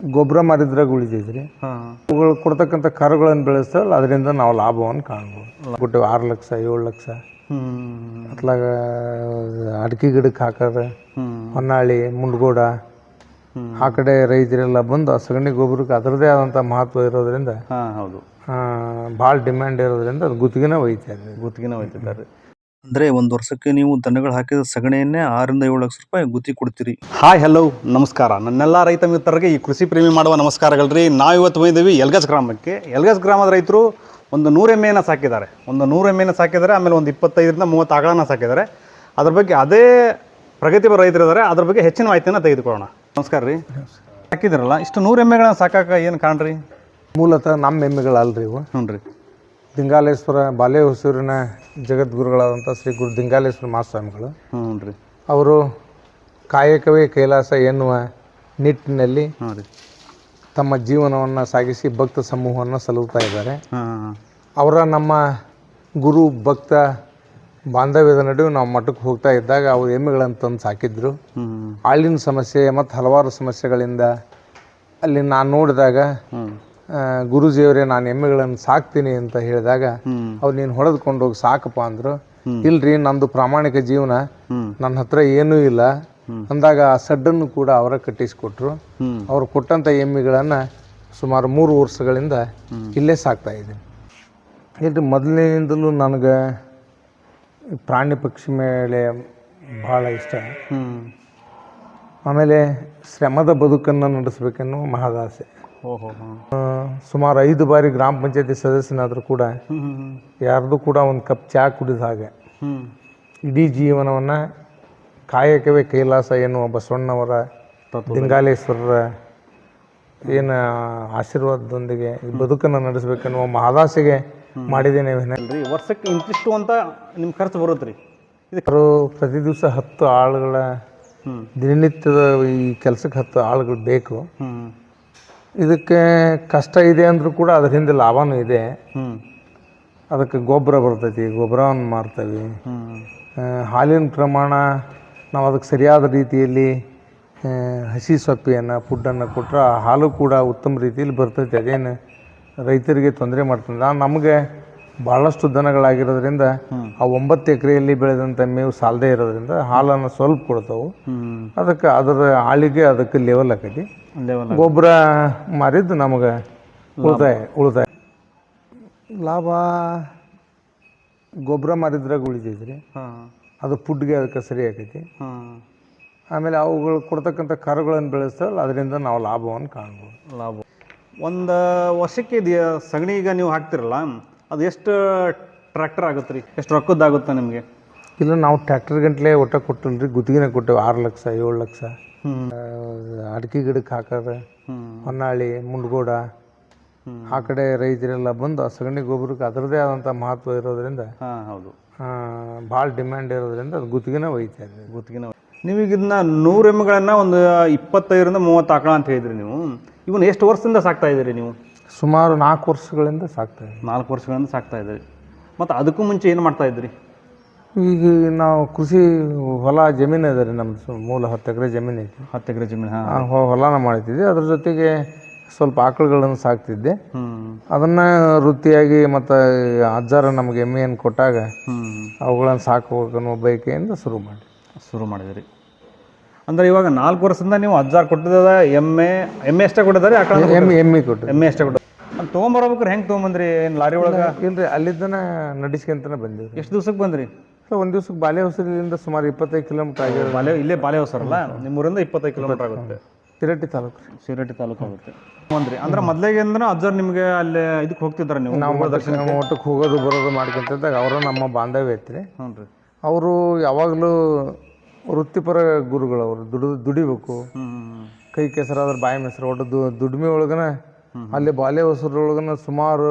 ಗೊಬ್ಬರ ಮಾರಿದ್ರಾಗ ಉಳಿದಿದ್ರಿ ಅವುಗಳು ಕೊಡ್ತಕ್ಕಂತ ಕರುಗಳನ್ನು ಬೆಳೆಸ್ತಾವಲ್ಲ ಅದರಿಂದ ನಾವು ಲಾಭವನ್ನು ಕಾಣ್ಬೋದು. ಬಿಟ್ಟು ಆರು ಲಕ್ಷ ಏಳು ಲಕ್ಷ. ಅತ್ಲಾಗ ಅಡಿಕೆ ಗಿಡಕ್ಕೆ ಹಾಕೋದು ಹೊನ್ನಾಳಿ ಮುಂಡ್ಗೋಡ. ಆ ಕಡೆ ರೈತರೆಲ್ಲ ಬಂದು ಆ ಸಗಣಿ ಗೊಬ್ಬರಕ್ಕೆ ಅದರದೇ ಆದಂಥ ಮಹತ್ವ ಇರೋದ್ರಿಂದ ಹೌದು. ಭಾಳ ಡಿಮ್ಯಾಂಡ್ ಇರೋದ್ರಿಂದ ಅದು ಗುತ್ತಿಗೆನೇ ಒಯ್ತಾರೆ ಗುತ್ತಿಗೆನೇ ಗುತ್ತಿಗೆನ ಒಯ್ತಿದ್ದಾರೆ. ಅಂದರೆ ಒಂದು ವರ್ಷಕ್ಕೆ ನೀವು ದನಗಳು ಹಾಕಿದ ಸಗಣಿಯನ್ನೇ ಆರಿಂದ ಏಳು ಲಕ್ಷ ರೂಪಾಯಿ ಗುತ್ತಿ ಕೊಡ್ತೀರಿ. ಹಾಯ್ ಹಲೋ ನಮಸ್ಕಾರ. ನನ್ನೆಲ್ಲ ರೈತ ಮಿತ್ರರಿಗೆ ಈ ಕೃಷಿ ಪ್ರೇಮಿ ಮಾಡುವ ನಮಸ್ಕಾರಗಳ್ರಿ. ನಾವು ಇವತ್ತು ಬಂದಿದ್ದೀವಿ ಯಲ್ಗಸ್ ಗ್ರಾಮಕ್ಕೆ. ಯಲ್ಗಸ್ ಗ್ರಾಮದ ರೈತರು ಒಂದು ನೂರು ಎಮ್ಮೆಯನ್ನು ಸಾಕಿದ್ದಾರೆ. ಒಂದು ನೂರು ಎಮ್ಮೆಯನ್ನು ಸಾಕಿದ್ದಾರೆ ಆಮೇಲೆ ಒಂದು ಇಪ್ಪತ್ತೈದರಿಂದ ಮೂವತ್ತು ಆಗಳನ್ನ ಸಾಕಿದ್ದಾರೆ. ಅದ್ರ ಬಗ್ಗೆ ಅದೇ ಪ್ರಗತಿಪರ ರೈತರಿದ್ದಾರೆ ಅದ್ರ ಬಗ್ಗೆ ಹೆಚ್ಚಿನ ಮಾಹಿತಿಯನ್ನು ತೆಗೆದುಕೊಳ್ಳೋಣ. ನಮಸ್ಕಾರ ರೀ. ಸಾಕಿದ್ರಲ್ಲ ಇಷ್ಟು ನೂರು ಎಮ್ಮೆಗಳನ್ನ ಸಾಕಾಕ ಏನು ಕಾಣ್ರಿ? ಮೂಲತಃ ನಮ್ಮ ಎಮ್ಮೆಗಳಲ್ರಿ ಇವು. ಹ್ಞೂ ರೀ. ದಿಂಗಾಲೇಶ್ವರ ಬಾಲೆ ಹೊಸೂರಿನ ಜಗದ್ಗುರುಗಳಾದಂಥ ಶ್ರೀ ಗುರು ದಿಂಗಾಲೇಶ್ವರ ಮಹಾಸ್ವಾಮಿಗಳು ಹ್ಞೂ ರೀ ಅವರು ಕಾಯಕವೇ ಕೈಲಾಸ ಎನ್ನುವ ನಿಟ್ಟಿನಲ್ಲಿ ರೀ ತಮ್ಮ ಜೀವನವನ್ನು ಸಾಗಿಸಿ ಭಕ್ತ ಸಮೂಹವನ್ನು ಸಲಹುತ್ತಾ ಇದ್ದಾರೆ. ಹಾಂ ಅವರ ನಮ್ಮ ಗುರು ಭಕ್ತ ಬಾಂಧವ್ಯದ ನಡುವೆ ನಾವು ಮಠಕ್ಕೆ ಹೋಗ್ತಾ ಇದ್ದಾಗ ಅವರು ಎಮ್ಮೆಗಳನ್ನು ತಂದು ಸಾಕಿದ್ರು. ಹ್ಞೂ ಆಳಿನ ಸಮಸ್ಯೆ ಮತ್ತು ಹಲವಾರು ಸಮಸ್ಯೆಗಳಿಂದ ಅಲ್ಲಿ ನಾನು ನೋಡಿದಾಗ ಹ್ಞೂ ಗುರೂಜಿಯವರೇ ನಾನು ಎಮ್ಮೆಗಳನ್ನು ಸಾಕ್ತೀನಿ ಅಂತ ಹೇಳಿದಾಗ ಅವ್ರು ನೀನು ಹೊಡೆದುಕೊಂಡು ಹೋಗಿ ಸಾಕಪ್ಪ ಅಂದರು. ಇಲ್ರಿ ನಂದು ಪ್ರಾಮಾಣಿಕ ಜೀವನ. ನನ್ನ ಹತ್ರ ಏನೂ ಇಲ್ಲ. ಅಂದಾಗ ಆ ಸಡ್ಡನ್ನು ಕೂಡ ಅವರ ಕಟ್ಟಿಸಿಕೊಟ್ರು. ಅವರು ಕೊಟ್ಟಂಥ ಎಮ್ಮೆಗಳನ್ನು ಸುಮಾರು ಮೂರು ವರ್ಷಗಳಿಂದ ಇಲ್ಲೇ ಸಾಕ್ತಾ ಇದ್ದೀನಿ. ಇಲ್ರಿ ಮೊದಲಿನಿಂದಲೂ ನನಗೆ ಪ್ರಾಣಿ ಪಕ್ಷಿ ಮೇಲೆ ಭಾಳ ಇಷ್ಟ. ಆಮೇಲೆ ಶ್ರಮದ ಬದುಕನ್ನು ನಡೆಸಬೇಕೆನ್ನುವ ಮಹದಾಸೆ. ಓಹೋ ಸುಮಾರು ಐದು ಬಾರಿ ಗ್ರಾಮ ಪಂಚಾಯತಿ ಸದಸ್ಯನಾದರೂ ಕೂಡ ಯಾರ್ದು ಕೂಡ ಒಂದು ಕಪ್ ಚಹಾ ಕುಡಿದ ಹಾಗೆ. ಇಡೀ ಜೀವನವನ್ನು ಕಾಯಕವೇ ಕೈಲಾಸ ಎನ್ನುವ ಬಸವಣ್ಣವರ ಲಿಂಗಾಲೇಶ್ವರರ ದಿಂಗಾಲೇಶ್ವರರ ಏನು ಆಶೀರ್ವಾದದೊಂದಿಗೆ ಈ ಬದುಕನ್ನು ನಡೆಸಬೇಕೆನ್ನುವ ಮಹದಾಸೆಗೆ ಮಾಡಿದ್ದೇನೆ ರೀ ವರ್ಷಕ್ಕೆ ಇಂತಿಷ್ಟು ಅಂತ ನಿಮ್ಮ ಖರ್ಚು ಬರುತ್ತೆ ರೀ ಅವರು ಪ್ರತಿ ದಿವಸ ಹತ್ತು ಆಳುಗಳ ದಿನನಿತ್ಯದ ಈ ಕೆಲಸಕ್ಕೆ ಹತ್ತು ಆಳುಗಳು ಬೇಕು. ಇದಕ್ಕೆ ಕಷ್ಟ ಇದೆ ಅಂದರೂ ಕೂಡ ಅದ್ರ ಹಿಂದೆ ಲಾಭನೂ ಇದೆ. ಹ್ಞೂ ಅದಕ್ಕೆ ಗೊಬ್ಬರ ಬರ್ತೈತಿ ಗೊಬ್ಬರವನ್ನು ಮಾರ್ತೇವೆ. ಹಾಲಿನ ಪ್ರಮಾಣ ನಾವು ಅದಕ್ಕೆ ಸರಿಯಾದ ರೀತಿಯಲ್ಲಿ ಹಸಿ ಸೊಪ್ಪಿಯನ್ನು ಫುಡ್ಡನ್ನು ಕೊಟ್ಟರೆ ಆ ಹಾಲು ಕೂಡ ಉತ್ತಮ ರೀತಿಯಲ್ಲಿ ಬರ್ತೈತಿ. ಅದೇನು ರೈತರಿಗೆ ತೊಂದರೆ ಮಾಡ್ತದೆ ನಮಗೆ ಭಾಳಷ್ಟು ದನಗಳಾಗಿರೋದ್ರಿಂದ ಆ ಒಂಬತ್ತು ಎಕರೆಯಲ್ಲಿ ಬೆಳೆದಂಥ ಮೇವು ಸಾಲದೇ ಇರೋದ್ರಿಂದ ಹಾಲನ್ನು ಸ್ವಲ್ಪ ಕೊಡ್ತಾವೆ. ಅದಕ್ಕೆ ಅದರ ಹಾಳಿಗೆ ಅದಕ್ಕೆ ಲೆವೆಲ್ ಆಕೈತಿ ಗೊಬ್ಬರ ಮಾರಿದ್ದು ನಮಗೆ ಉಳಿತಾಯ ಉಳಿತಾಯ. ಲಾಭ ಗೊಬ್ಬರ ಮಾರಿದ್ರಾಗ ಉಳಿತೈತಿ ರೀ ಹಾಂ. ಅದು ಫುಡ್ಗೆ ಅದಕ್ಕೆ ಸರಿ ಆಕೈತಿ. ಆಮೇಲೆ ಅವುಗಳು ಕೊಡ್ತಕ್ಕಂಥ ಕರುಗಳನ್ನು ಬೆಳೆಸ್ತಾವಲ್ಲ ಅದರಿಂದ ನಾವು ಲಾಭವನ್ನು ಕಾಣ್ಬೋದು. ಲಾಭ. ಒಂದು ವರ್ಷಕ್ಕೆ ಇದು ಸಗಣಿ ಈಗ ನೀವು ಹಾಕ್ತಿರಲ್ಲ ಅದು ಎಷ್ಟು ಟ್ರ್ಯಾಕ್ಟರ್ ಆಗುತ್ತೆ ರೀ ಎಷ್ಟು ರೊಕ್ಕದ್ದಾಗುತ್ತೆ ನಿಮಗೆ? ಇಲ್ಲ ನಾವು ಟ್ಯಾಕ್ಟರ್ ಗಂಟ್ಲೆ ಒಟ್ಟ ರೀ ಗುತ್ತಿಗೆನೇ ಕೊಟ್ಟೇವೆ ಆರು ಲಕ್ಷ ಏಳು ಲಕ್ಷ. ಅಡಿಕೆ ಗಿಡಕ್ಕೆ ಹಾಕೋದು ಹೊನ್ನಾಳಿ ಮುಂಡಗೋಡ. ಆ ಕಡೆ ರೈತರೆಲ್ಲ ಬಂದು ಆ ಸಗಣಿ ಗೊಬ್ಬರಕ್ಕೆ ಅದರದೇ ಆದಂಥ ಮಹತ್ವ ಇರೋದ್ರಿಂದ ಹೌದು. ಭಾಳ ಡಿಮ್ಯಾಂಡ್ ಇರೋದ್ರಿಂದ ಅದು ಗುತ್ತಿಗೆನೇ ಒಯ್ತಾ ಇದೆ ಗುತ್ತಿಗೆನ ನೀವೀಗ ಇದನ್ನ ನೂರು ಎಮ್ಮೆಗಳನ್ನು ಒಂದು ಇಪ್ಪತ್ತೈದರಿಂದ ಮೂವತ್ತು ಆಕಳ ಅಂತ ಹೇಳಿದ್ರಿ ನೀವು. ಇವನ್ನ ಎಷ್ಟು ವರ್ಷದಿಂದ ಸಾಕ್ತಾ ಇದ್ದೀರಿ ನೀವು? ಸುಮಾರು ನಾಲ್ಕು ವರ್ಷಗಳಿಂದ ಸಾಕ್ತಾ ಇದ್ದೀವಿ ನಾಲ್ಕು ವರ್ಷಗಳಿಂದ ಸಾಕ್ತಾ ಇದ್ದೀರಿ. ಮತ್ತು ಅದಕ್ಕೂ ಮುಂಚೆ ಏನು ಮಾಡ್ತಾ ಇದ್ರಿ? ಈಗ ನಾವು ಕೃಷಿ ಹೊಲ ಜಮೀನ್ ಅದ ರೀ ನಮ್ದು. ಮೂಲ ಹತ್ತು ಎಕರೆ ಜಮೀನ್ ಐತಿ. ಹತ್ತು ಎಕರೆ ಜಮೀನ್ ಹಾಂ. ಆ ಹೊ- ಹೊಲನ ಮಾಡ್ತಿದ್ದೆ ಅದ್ರ ಜೊತೆಗೆ ಸ್ವಲ್ಪ ಆಕಳುಗಳನ್ನು ಸಾಕ್ತಿದ್ದೆ. ಅದನ್ನ ವೃತ್ತಿಯಾಗಿ ಮತ್ತು ಅಜ್ಜಾರ ನಮ್ಗೆ ಎಮ್ಮೆಯನ್ನು ಕೊಟ್ಟಾಗ ಹ್ಞೂ ಅವುಗಳನ್ನು ಸಾಕಬೇಕು ಅನ್ನೋ ಬಯಕೆಯಿಂದ ಶುರು ಮಾಡಿ ಶುರು ಮಾಡಿದ್ರಿ. ಅಂದ್ರೆ ಇವಾಗ ನಾಲ್ಕು ವರ್ಷದಿಂದ ನೀವು ಹಜ್ಜಾರ್ ಕೊಟ್ಟಿದ್ದದ ಎಮ್ಮೆ ಎಮ್ಮೆ ಎಷ್ಟೇ ಕೊಟ್ಟಿದ್ದಾರೆ ಆಕಳ ಎಮ್ಮೆ ಎಮ್ಮೆ ಕೊಟ್ಟು ಎಮ್ಮೆ ಎಷ್ಟೇ ಕೊಟ್ಟು ತೊಗೊಂಬರ್ಬೇಕಾರೆ ಹೆಂಗೆ ತೊಗೊಂಬಂದ್ರಿ ಏನು ಲಾರಿ ಒಳಗೆ? ಇಲ್ರಿ ಅಲ್ಲಿದ್ದನ ನಡೆಸ್ಕೊಂತನೇ ಬಂದಿವಿ ಎಷ್ಟು ದಿವ್ಸಕ್ಕೆ ಬಂದ್ರಿ? ಒಂದು ದಿವ್ಸಕ್ಕೆ ಬಾಲೆ ಹೊಸರಿಂದ ಸುಮಾರು ಇಪ್ಪತ್ತೈದು ಕಿಲೋಮೀಟರ್ ಆಗಿರೋದು ಬಾಲೆ ಇಲ್ಲೇ ಬಾಲೆ ಹೊಸರಲ್ಲ ನಿಮ್ಮೂರಿಂದ ಇಪ್ಪತ್ತೈದು ಕಿಲೋಮೀಟರ್ ಆಗುತ್ತೆ. ಶಿರಟ್ಟಿ ತಾಲೂಕು. ರೀ ಶಿರಟ್ಟಿ ತಾಲೂಕು ಆಗುತ್ತೆ. ಅಂದ್ರೆ ಅಂದ್ರೆ ಮೊದಲಿಗೆ ಅಂದ್ರೆ ಅಜ್ಜರ್ ನಿಮಗೆ ಅಲ್ಲಿ ಇದಕ್ಕೆ ಹೋಗ್ತಿದ್ರ ನೀವು ನಾವು ದರ್ಶನ ಒಟ್ಟಕ್ಕೆ ಮಠಕ್ಕೆ ಹೋಗೋದು ಬರೋದು ಮಾಡ್ಕೊಂತಿದ್ದಾಗ ಅವರು ನಮ್ಮ ಬಾಂಧವ್ಯ ಐತ್ರಿ. ಹ್ಞೂ ರೀ. ಅವರು ಯಾವಾಗಲೂ ವೃತ್ತಿಪರ ಗುರುಗಳು ಅವರು ದುಡಿದು ದುಡಿಬೇಕು ಕೈ ಕೆಸರಾದ್ರೆ ಬಾಯಿ ಮೆಸರು ಒಟ್ಟು ದುಡಿಮೆ ಒಳಗನ ಅಲ್ಲಿ ಬಾಲ್ಯ ಹೊಸರೊಳಗನ ಸುಮಾರು